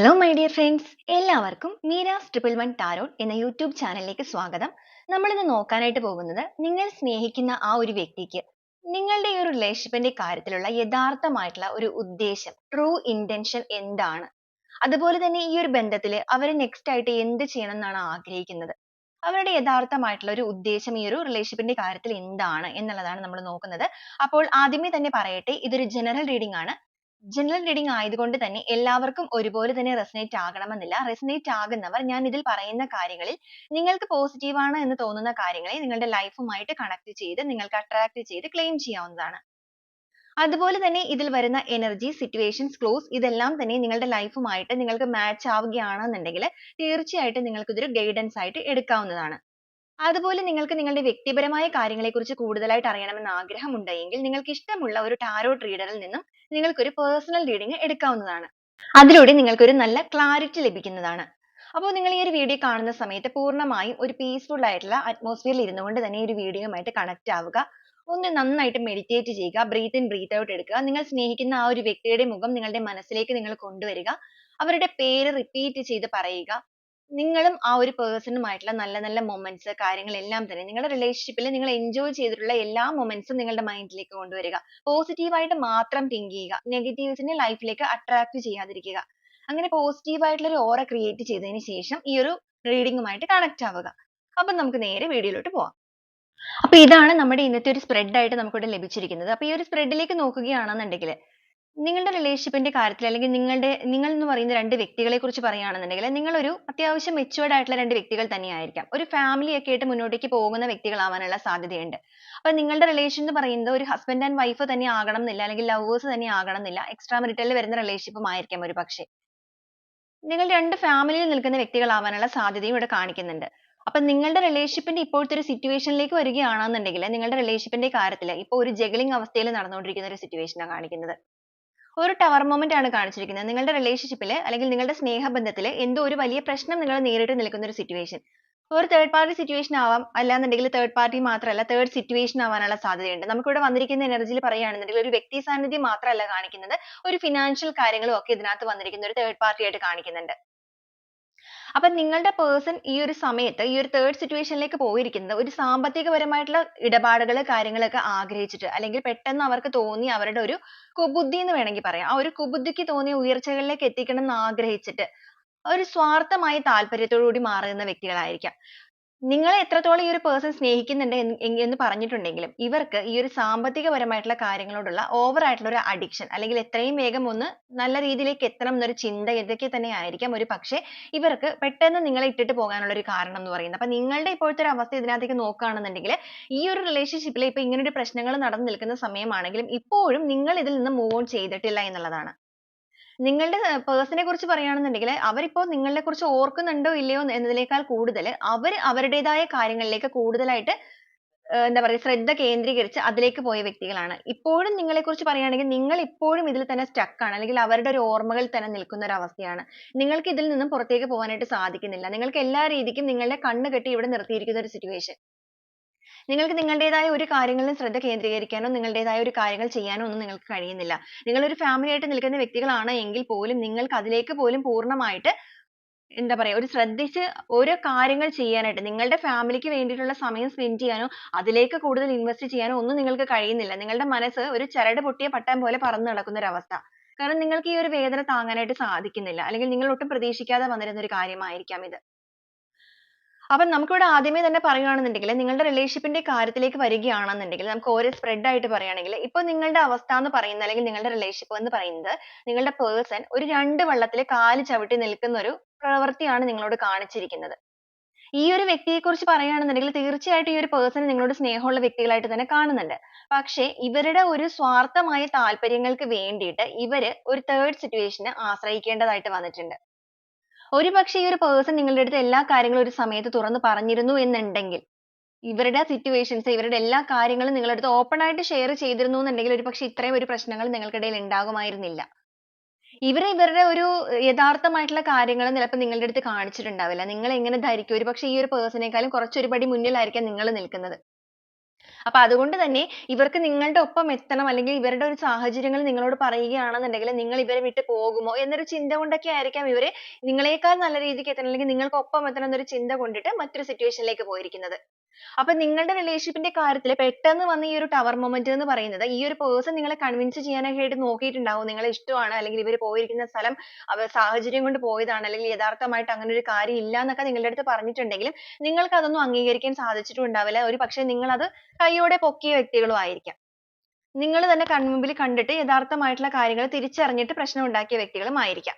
Hello my dear friends എല്ലാവർക്കും Meera's triple one tarot എന്ന YouTube ചാനലിലേക്ക് സ്വാഗതം. നമ്മളിന്ന് നോക്കാനായിട്ട് പോകുന്നത് നിങ്ങൾ സ്നേഹിക്കുന്ന ആ ഒരു വ്യക്തിക്ക് നിങ്ങളുടെ ഈ ഒരു റിലേഷൻഷിപ്പിന്റെ കാര്യത്തിലുള്ള യഥാർത്ഥമായിട്ടുള്ള ഒരു ഉദ്ദേശം ട്രൂ ഇന്റൻഷൻ എന്താണ്? അതുപോലെ തന്നെ ഈ ഒരു ബന്ധത്തിൽ അവർ നെക്സ്റ്റ് ആയിട്ട് എന്ത് ചെയ്യണം എന്നാണ് ആഗ്രഹിക്കുന്നത്? അവരുടെ യഥാർത്ഥമായിട്ടുള്ള ഒരു ഉദ്ദേശം ഈ ഒരു റിലേഷൻഷിപ്പിന്റെ കാര്യത്തിൽ എന്താണ് എന്നുള്ളതാണ് നമ്മൾ നോക്കുന്നത്. അപ്പോൾ ആദ്യമേ തന്നെ പറയട്ടെ ഇതൊരു ജനറൽ റീഡിംഗ് ആണ്. ജനറൽ റീഡിംഗ് ആയതുകൊണ്ട് തന്നെ എല്ലാവർക്കും ഒരുപോലെ തന്നെ റെസനേറ്റ് ആകണമെന്നില്ല. റെസനേറ്റ് ആകുന്നവർ ഞാൻ ഇതിൽ പറയുന്ന കാര്യങ്ങളിൽ നിങ്ങൾക്ക് positive ആണ് എന്ന് തോന്നുന്ന കാര്യങ്ങളെ നിങ്ങളുടെ ലൈഫുമായിട്ട് കണക്ട് ചെയ്ത് നിങ്ങൾക്ക് അട്രാക്ട് ചെയ്ത് ക്ലെയിം ചെയ്യാവുന്നതാണ്. അതുപോലെ തന്നെ ഇതിൽ വരുന്ന എനർജി സിറ്റുവേഷൻസ് ക്ലോസ് ഇതെല്ലാം തന്നെ നിങ്ങളുടെ ലൈഫുമായിട്ട് നിങ്ങൾക്ക് മാച്ച് ആവുകയാണെന്നുണ്ടെങ്കിൽ തീർച്ചയായിട്ടും നിങ്ങൾക്ക് ഇതൊരു ഗൈഡൻസ് ആയിട്ട് എടുക്കാവുന്നതാണ്. അതുപോലെ നിങ്ങൾക്ക് നിങ്ങളുടെ വ്യക്തിപരമായ കാര്യങ്ങളെക്കുറിച്ച് കൂടുതലായിട്ട് അറിയണമെന്ന് ആഗ്രഹമുണ്ടെങ്കിൽ നിങ്ങൾക്ക് ഇഷ്ടമുള്ള ഒരു ടാരോട്ട് റീഡറിൽ നിന്നും നിങ്ങൾക്ക് ഒരു പേഴ്സണൽ റീഡിംഗ് എടുക്കാവുന്നതാണ്. അതിലൂടെ നിങ്ങൾക്ക് ഒരു നല്ല ക്ലാരിറ്റി ലഭിക്കുന്നതാണ്. അപ്പോൾ നിങ്ങൾ ഈ ഒരു വീഡിയോ കാണുന്ന സമയത്ത് പൂർണമായും ഒരു പീസ്ഫുൾ ആയിട്ടുള്ള അറ്റ്മോസ്ഫിയറിൽ ഇരുന്നുകൊണ്ട് തന്നെ ഈ ഒരു വീഡിയോയുമായിട്ട് കണക്ട് ആവുക. ഒന്ന് നന്നായിട്ട് മെഡിറ്റേറ്റ് ചെയ്യുക ബ്രീത്ത് ഇൻ ബ്രീത്ത് ഔട്ട് എടുക്കുക. നിങ്ങൾ സ്നേഹിക്കുന്ന ആ ഒരു വ്യക്തിയുടെ മുഖം നിങ്ങളുടെ മനസ്സിലേക്ക് നിങ്ങൾ കൊണ്ടുവരിക. അവരുടെ പേര് റിപ്പീറ്റ് ചെയ്ത് പറയുക. നിങ്ങളും ആ ഒരു പേഴ്സണുമായിട്ടുള്ള നല്ല നല്ല മൊമെന്റ്സ് കാര്യങ്ങളെല്ലാം തന്നെ നിങ്ങളുടെ റിലേഷൻഷിപ്പിൽ നിങ്ങൾ എൻജോയ് ചെയ്തിട്ടുള്ള എല്ലാ മൊമെന്റ്സും നിങ്ങളുടെ മൈൻഡിലേക്ക് കൊണ്ടുവരിക. പോസിറ്റീവായിട്ട് മാത്രം തിങ്ക് ചെയ്യുക. നെഗറ്റീവ്സിനെ ലൈഫിലേക്ക് attract ചെയ്യാതിരിക്കുക. അങ്ങനെ പോസിറ്റീവായിട്ടുള്ള ഒരു ഓറ ക്രിയേറ്റ് ചെയ്തതിന് ശേഷം ഈ ഒരു റീഡിങ്ങുമായിട്ട് കണക്ട് ആവുക. അപ്പം നമുക്ക് നേരെ വീഡിയോയിലോട്ട് പോകാം. അപ്പൊ ഇതാണ് നമ്മുടെ ഇന്നത്തെ ഒരു spread ആയിട്ട് നമുക്ക് ഇവിടെ ലഭിച്ചിരിക്കുന്നത്. അപ്പൊ ഈ ഒരു സ്പ്രെഡിലേക്ക് നോക്കുകയാണെന്നുണ്ടെങ്കിൽ നിങ്ങളുടെ റിലേഷൻഷിപ്പിന്റെ കാര്യത്തിൽ അല്ലെങ്കിൽ നിങ്ങളുടെ നിങ്ങൾ എന്ന് പറയുന്ന രണ്ട് വ്യക്തികളെ കുറിച്ച് പറയുകയാണെന്നുണ്ടെങ്കിൽ നിങ്ങൾ ഒരു അത്യാവശ്യം മെച്ചുവേർഡ് ആയിട്ടുള്ള രണ്ട് വ്യക്തികൾ തന്നെയായിരിക്കാം. ഒരു ഫാമിലി ഒക്കെ ആയിട്ട് മുന്നോട്ടേക്ക് പോകുന്ന വ്യക്തികളാവാനുള്ള സാധ്യതയുണ്ട്. അപ്പോൾ നിങ്ങളുടെ റിലേഷൻ എന്ന് പറയുന്നത് ഒരു ഹസ്ബൻഡ് ആൻഡ് വൈഫ് തന്നെ ആകണം എന്നില്ല അല്ലെങ്കിൽ ലവേഴ്സ് തന്നെ ആകണം എന്നില്ല എക്സ്ട്രാ മെറിറ്റലിൽ വരുന്ന റിലേഷൻഷിപ്പും ആയിരിക്കാം ഒരു പക്ഷേ. നിങ്ങൾ രണ്ട് ഫാമിലിയിൽ നിൽക്കുന്ന വ്യക്തികളാവാനുള്ള സാധ്യതയും ഇവിടെ കാണിക്കുന്നുണ്ട്. അപ്പൊ നിങ്ങളുടെ റിലേഷൻഷിപ്പിന്റെ ഇപ്പോഴത്തെ ഒരു സിറ്റുവേഷനിലേക്ക് വരികയാണെന്നുണ്ടെങ്കിൽ നിങ്ങളുടെ റിലേഷൻഷിപ്പിന്റെ കാര്യത്തിൽ ഇപ്പോൾ ഒരു ജഗ്ലിംഗ് അവസ്ഥയിൽ നടന്നുകൊണ്ടിരിക്കുന്ന ഒരു സിറ്റുവേഷനാണ് കാണിക്കുന്നത്. ഒരു ടവർ മൊമെന്റ് ആണ് കാണിച്ചിരിക്കുന്നത്. നിങ്ങളുടെ റിലേഷൻഷിപ്പിൽ അല്ലെങ്കിൽ നിങ്ങളുടെ സ്നേഹബന്ധത്തിൽ എന്തോ ഒരു വലിയ പ്രശ്നം നിങ്ങൾ നേരിട്ട് നിൽക്കുന്ന ഒരു സിറ്റുവേഷൻ ഒരു തേർഡ് പാർട്ടി സിറ്റുവേഷൻ ആവാം. അല്ലാന്നുണ്ടെങ്കിൽ തേർഡ് പാർട്ടി മാത്രമല്ല തേർഡ് സിറ്റുവേഷൻ ആവാനുള്ള സാധ്യതയുണ്ട്. നമുക്കിവിടെ വന്നിരിക്കുന്ന എനർജിയിൽ പറയുകയാണെന്നുണ്ടെങ്കിൽ ഒരു വ്യക്തി സാന്നിധ്യം മാത്രമല്ല കാണിക്കുന്നത്. ഒരു ഫിനാൻഷ്യൽ കാര്യങ്ങളും ഒക്കെ ഇതിനകത്ത് വന്നിരിക്കുന്ന ഒരു തേർഡ് പാർട്ടി ആയിട്ട് കാണിക്കുന്നുണ്ട്. അപ്പൊ നിങ്ങളുടെ പേഴ്സൺ ഈ ഒരു സമയത്ത് ഈ ഒരു തേർഡ് സിറ്റുവേഷനിലേക്ക് പോയിരിക്കുന്നത് ഒരു സാമ്പത്തികപരമായിട്ടുള്ള ഇടപാടുകൾ കാര്യങ്ങളൊക്കെ ആഗ്രഹിച്ചിട്ട് അല്ലെങ്കിൽ പെട്ടെന്ന് അവർക്ക് തോന്നി അവരുടെ ഒരു കുബുദ്ധി എന്ന് വേണമെങ്കിൽ പറയാം. ആ ഒരു കുബുദ്ധിക്ക് തോന്നിയ ഉയർച്ചകളിലേക്ക് എത്തിക്കണം എന്ന് ആഗ്രഹിച്ചിട്ട് ഒരു സ്വാർത്ഥമായ താല്പര്യത്തോടു കൂടി മാറുന്ന വ്യക്തികളായിരിക്കാം. നിങ്ങളെ എത്രത്തോളം ഈ ഒരു പേഴ്സൺ സ്നേഹിക്കുന്നുണ്ട് എന്ന് പറഞ്ഞിട്ടുണ്ടെങ്കിലും ഇവർക്ക് ഈ ഒരു സാമ്പത്തികപരമായിട്ടുള്ള കാര്യങ്ങളോടുള്ള ഓവർ ആയിട്ടുള്ള ഒരു അഡിക്ഷൻ അല്ലെങ്കിൽ എത്രയും വേഗം ഒന്ന് നല്ല രീതിയിലേക്ക് എത്തണം എന്നൊരു ചിന്ത ഇതൊക്കെ തന്നെ ആയിരിക്കാം ഒരു പക്ഷേ ഇവർക്ക് പെട്ടെന്ന് നിങ്ങളെ ഇട്ടിട്ട് പോകാനുള്ള ഒരു കാരണം എന്ന് പറയുന്നത്. അപ്പൊ നിങ്ങളുടെ ഇപ്പോഴത്തെ ഒരു അവസ്ഥ ഇതിനകത്തേക്ക് നോക്കുകയാണെന്നുണ്ടെങ്കിൽ ഈ ഒരു റിലേഷൻഷിപ്പിൽ ഇപ്പൊ ഇങ്ങനെ ഒരു പ്രശ്നങ്ങൾ നടന്നു നിൽക്കുന്ന സമയമാണെങ്കിലും ഇപ്പോഴും നിങ്ങൾ ഇതിൽ നിന്ന് മൂവ് ഓൺ ചെയ്തിട്ടില്ല എന്നുള്ളതാണ്. നിങ്ങളുടെ പേഴ്സണെ കുറിച്ച് പറയുകയാണെന്നുണ്ടെങ്കിൽ അവരിപ്പോ നിങ്ങളെ കുറിച്ച് ഓർക്കുന്നുണ്ടോ ഇല്ലയോ എന്നതിനേക്കാൾ കൂടുതൽ അവർ അവരുടേതായ കാര്യങ്ങളിലേക്ക് കൂടുതലായിട്ട് എന്താ പറയുക ശ്രദ്ധ കേന്ദ്രീകരിച്ച് അതിലേക്ക് പോയ വ്യക്തികളാണ്. ഇപ്പോഴും നിങ്ങളെ കുറിച്ച് പറയുകയാണെങ്കിൽ നിങ്ങൾ ഇപ്പോഴും ഇതിൽ തന്നെ stuck ആണ്. അല്ലെങ്കിൽ അവരുടെ ഒരു ഓർമ്മകളിൽ തന്നെ നിൽക്കുന്ന ഒരു അവസ്ഥയാണ്. നിങ്ങൾക്ക് ഇതിൽ നിന്നും പുറത്തേക്ക് പോകാനായിട്ട് സാധിക്കുന്നില്ല. നിങ്ങൾക്ക് എല്ലാ രീതിക്കും നിങ്ങളുടെ കണ്ണ് കെട്ടി ഇവിടെ നിർത്തിയിരിക്കുന്ന ഒരു situation. നിങ്ങൾക്ക് നിങ്ങളുടേതായ ഒരു കാര്യങ്ങളിലും ശ്രദ്ധ കേന്ദ്രീകരിക്കാനോ നിങ്ങളുടേതായ ഒരു കാര്യങ്ങൾ ചെയ്യാനോ ഒന്നും നിങ്ങൾക്ക് കഴിയുന്നില്ല. നിങ്ങൾ ഒരു family ആയിട്ട് നിൽക്കുന്ന വ്യക്തികളാണ് എങ്കിൽ പോലും നിങ്ങൾക്ക് അതിലേക്ക് പോലും പൂർണമായിട്ട് എന്താ പറയാ ഒരു ശ്രദ്ധിച്ച് ഓരോ കാര്യങ്ങൾ ചെയ്യാനായിട്ട് നിങ്ങളുടെ ഫാമിലിക്ക് വേണ്ടിയിട്ടുള്ള സമയം സ്പെൻഡ് ചെയ്യാനോ അതിലേക്ക് കൂടുതൽ ഇൻവെസ്റ്റ് ചെയ്യാനോ ഒന്നും നിങ്ങൾക്ക് കഴിയുന്നില്ല. നിങ്ങളുടെ മനസ്സ് ഒരു ചരട് പൊട്ടിയ പട്ടം പോലെ പറന്ന് നടക്കുന്ന ഒരു അവസ്ഥ. കാരണം നിങ്ങൾക്ക് ഈ ഒരു വേദന താങ്ങാനായിട്ട് സാധിക്കുന്നില്ല. അല്ലെങ്കിൽ നിങ്ങൾ ഒട്ടും പ്രതീക്ഷിക്കാതെ വന്നിരുന്ന ഒരു കാര്യമായിരിക്കാം ഇത്. അപ്പം നമുക്കിവിടെ ആദ്യമേ തന്നെ പറയുകയാണെന്നുണ്ടെങ്കിൽ നിങ്ങളുടെ റിലേഷൻഷിപ്പിന്റെ കാര്യത്തിലേക്ക് വരികയാണെന്നുണ്ടെങ്കിൽ നമുക്ക് ഓരോ സ്പ്രെഡ് ആയിട്ട് പറയുകയാണെങ്കിൽ ഇപ്പൊ നിങ്ങളുടെ അവസ്ഥ എന്ന് പറയുന്നത് അല്ലെങ്കിൽ നിങ്ങളുടെ റിലേഷൻഷിപ്പ് എന്ന് പറയുന്നത് നിങ്ങളുടെ പേഴ്സൺ ഒരു രണ്ട് വള്ളത്തിൽ കാൽ ചവിട്ടി നിൽക്കുന്ന ഒരു പ്രവൃത്തിയാണ് നിങ്ങളോട് കാണിച്ചിരിക്കുന്നത്. ഈ ഒരു വ്യക്തിയെ കുറിച്ച് പറയുകയാണെന്നുണ്ടെങ്കിൽ തീർച്ചയായിട്ടും ഈ ഒരു പേഴ്സൺ നിങ്ങളോട് സ്നേഹമുള്ള വ്യക്തികളായിട്ട് തന്നെ കാണുന്നുണ്ട്. പക്ഷേ ഇവരുടെ ഒരു സ്വാർത്ഥമായ താല്പര്യങ്ങൾക്ക് വേണ്ടിയിട്ട് ഇവർ ഒരു തേർഡ് സിറ്റുവേഷനെ ആശ്രയിക്കേണ്ടതായിട്ട് വന്നിട്ടുണ്ട്. ഒരുപക്ഷേ ഈ ഒരു പേഴ്സൺ നിങ്ങളുടെ അടുത്ത് എല്ലാ കാര്യങ്ങളും ഒരു സമയത്ത് തുറന്ന് പറഞ്ഞിരുന്നു എന്നുണ്ടെങ്കിൽ ഇവരുടെ സിറ്റുവേഷൻസ് ഇവരുടെ എല്ലാ കാര്യങ്ങളും നിങ്ങളുടെ അടുത്ത് ഓപ്പൺ ആയിട്ട് ഷെയർ ചെയ്തിരുന്നു എന്നുണ്ടെങ്കിൽ ഒരുപക്ഷേ ഇത്രയും ഒരു പ്രശ്നങ്ങൾ നിങ്ങൾക്കിടയിൽ ഉണ്ടാകുമായിരുന്നില്ല. ഇവർ ഇവരുടെ ഒരു യഥാർത്ഥമായിട്ടുള്ള കാര്യങ്ങൾ ചിലപ്പോൾ നിങ്ങളുടെ അടുത്ത് കാണിച്ചിട്ടുണ്ടാവില്ല. നിങ്ങൾ എങ്ങനെ ധരിക്കും? ഒരുപക്ഷേ ഈ ഒരു പേഴ്സണേക്കാളും കുറച്ചൊരുപടി മുന്നിലായിരിക്കാം നിങ്ങൾ നിൽക്കുന്നത്. അപ്പൊ അതുകൊണ്ട് തന്നെ ഇവർക്ക് നിങ്ങളുടെ ഒപ്പം എത്തണം അല്ലെങ്കിൽ ഇവരുടെ ഒരു സാഹചര്യങ്ങൾ നിങ്ങളോട് പറയുകയാണെന്നുണ്ടെങ്കിൽ നിങ്ങൾ ഇവരെ വിട്ട് പോകുമോ എന്നൊരു ചിന്ത കൊണ്ടൊക്കെ ആയിരിക്കാം ഇവർ നിങ്ങളെക്കാൾ നല്ല രീതിക്ക് എത്തണം അല്ലെങ്കിൽ നിങ്ങൾക്ക് ഒപ്പം എത്തണം എന്നൊരു ചിന്ത കൊണ്ടിട്ട് മറ്റൊരു situation ലേക്ക് പോയിരിക്കുന്നത്. അപ്പൊ നിങ്ങളുടെ relationship ന്റെ കാര്യത്തിൽ പെട്ടെന്ന് വന്ന ഈ ഒരു tower moment എന്ന് പറയുന്നത് ഈ ഒരു person നിങ്ങളെ convince ചെയ്യാനൊക്കെ ആയിട്ട് നോക്കിയിട്ടുണ്ടാവും നിങ്ങളെ ഇഷ്ടമാണ് അല്ലെങ്കിൽ ഇവർ പോയിരിക്കുന്ന സ്ഥലം സാഹചര്യം കൊണ്ട് പോയതാണ് അല്ലെങ്കിൽ യഥാർത്ഥമായിട്ട് അങ്ങനെ ഒരു കാര്യം ഇല്ല എന്നൊക്കെ നിങ്ങളുടെ അടുത്ത് പറഞ്ഞിട്ടുണ്ടെങ്കിലും നിങ്ങൾക്ക് അതൊന്നും അംഗീകരിക്കാൻ സാധിച്ചിട്ടും ഉണ്ടാവില്ല. ഒരുപക്ഷേ നിങ്ങൾ അത് കയ്യോടെ പൊക്കിയ വ്യക്തികളും ആയിരിക്കാം. നിങ്ങൾ തന്നെ കൺമുമ്പിൽ കണ്ടിട്ട് യഥാർത്ഥമായിട്ടുള്ള കാര്യങ്ങൾ തിരിച്ചറിഞ്ഞിട്ട് പ്രശ്നം ഉണ്ടാക്കിയ വ്യക്തികളും ആയിരിക്കാം.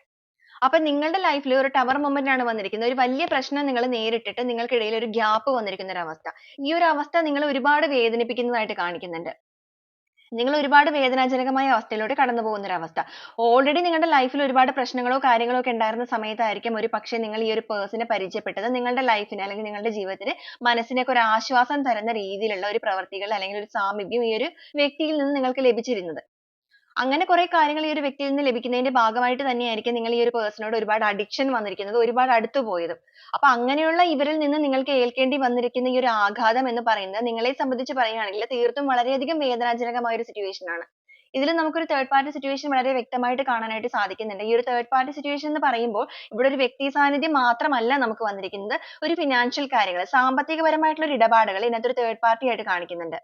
അപ്പൊ നിങ്ങളുടെ ലൈഫിൽ ഒരു ടവർ മൊമെന്റ് ആണ് വന്നിരിക്കുന്നത്. ഒരു വലിയ പ്രശ്നം നിങ്ങൾ നേരിട്ടിട്ട് നിങ്ങൾക്കിടയിൽ ഒരു ഗ്യാപ്പ് വന്നിരിക്കുന്ന ഒരു അവസ്ഥ. ഈ ഒരു അവസ്ഥ നിങ്ങളെ ഒരുപാട് വേദനിപ്പിക്കുന്നതായിട്ട് കാണിക്കുന്നുണ്ട്. നിങ്ങൾ ഒരുപാട് വേദനാജനകമായ അവസ്ഥയിലൂടെ കടന്നു പോകുന്ന ഒരു അവസ്ഥ. ഓൾറെഡി നിങ്ങളുടെ ലൈഫിൽ ഒരുപാട് പ്രശ്നങ്ങളോ കാര്യങ്ങളോ ഒക്കെ ഉണ്ടായിരുന്ന സമയത്തായിരിക്കും ഒരു പക്ഷേ നിങ്ങൾ ഈ ഒരു പേഴ്സണെ പരിചയപ്പെട്ടത്. നിങ്ങളുടെ ലൈഫിന് അല്ലെങ്കിൽ നിങ്ങളുടെ ജീവിതത്തിന് മനസ്സിനൊക്കെ ഒരു ആശ്വാസം തരുന്ന രീതിയിലുള്ള ഒരു പ്രവർത്തികൾ അല്ലെങ്കിൽ ഒരു സാമീപ്യം ഈ ഒരു വ്യക്തിയിൽ നിന്ന് നിങ്ങൾക്ക് ലഭിച്ചിരുന്നത്. അങ്ങനെ കുറെ കാര്യങ്ങൾ ഈ ഒരു വ്യക്തിയിൽ നിന്ന് ലഭിക്കുന്നതിന്റെ ഭാഗമായിട്ട് തന്നെയായിരിക്കും നിങ്ങൾ ഈ ഒരു person നോട് ഒരുപാട് addiction വന്നിരിക്കുന്നത് ഒരുപാട് അടുത്ത് പോയതും. അപ്പൊ അങ്ങനെയുള്ള ഇവരിൽ നിന്ന് നിങ്ങൾക്ക് ഏൽക്കേണ്ടി വന്നിരിക്കുന്ന ഈ ഒരു ആഘാതം എന്ന് പറയുന്നത് നിങ്ങളെ സംബന്ധിച്ച് പറയുകയാണെങ്കിൽ തീർത്തും വളരെയധികം വേദനാജനകമായ ഒരു situation ആണ്. ഇതിൽ നമുക്കൊരു third party situation വളരെ വ്യക്തമായിട്ട് കാണാനായിട്ട് സാധിക്കുന്നുണ്ട്. ഈ ഒരു third party situation എന്ന് പറയുമ്പോൾ ഇവിടെ ഒരു വ്യക്തി സാന്നിധ്യം മാത്രമല്ല നമുക്ക് വന്നിരിക്കുന്നത്. ഒരു financial കാര്യങ്ങൾ സാമ്പത്തികപരമായിട്ടുള്ള ഒരു ഇടപാടുകൾ ഇതിനകത്ത് ഒരു third party ആയിട്ട് കാണിക്കുന്നുണ്ട്.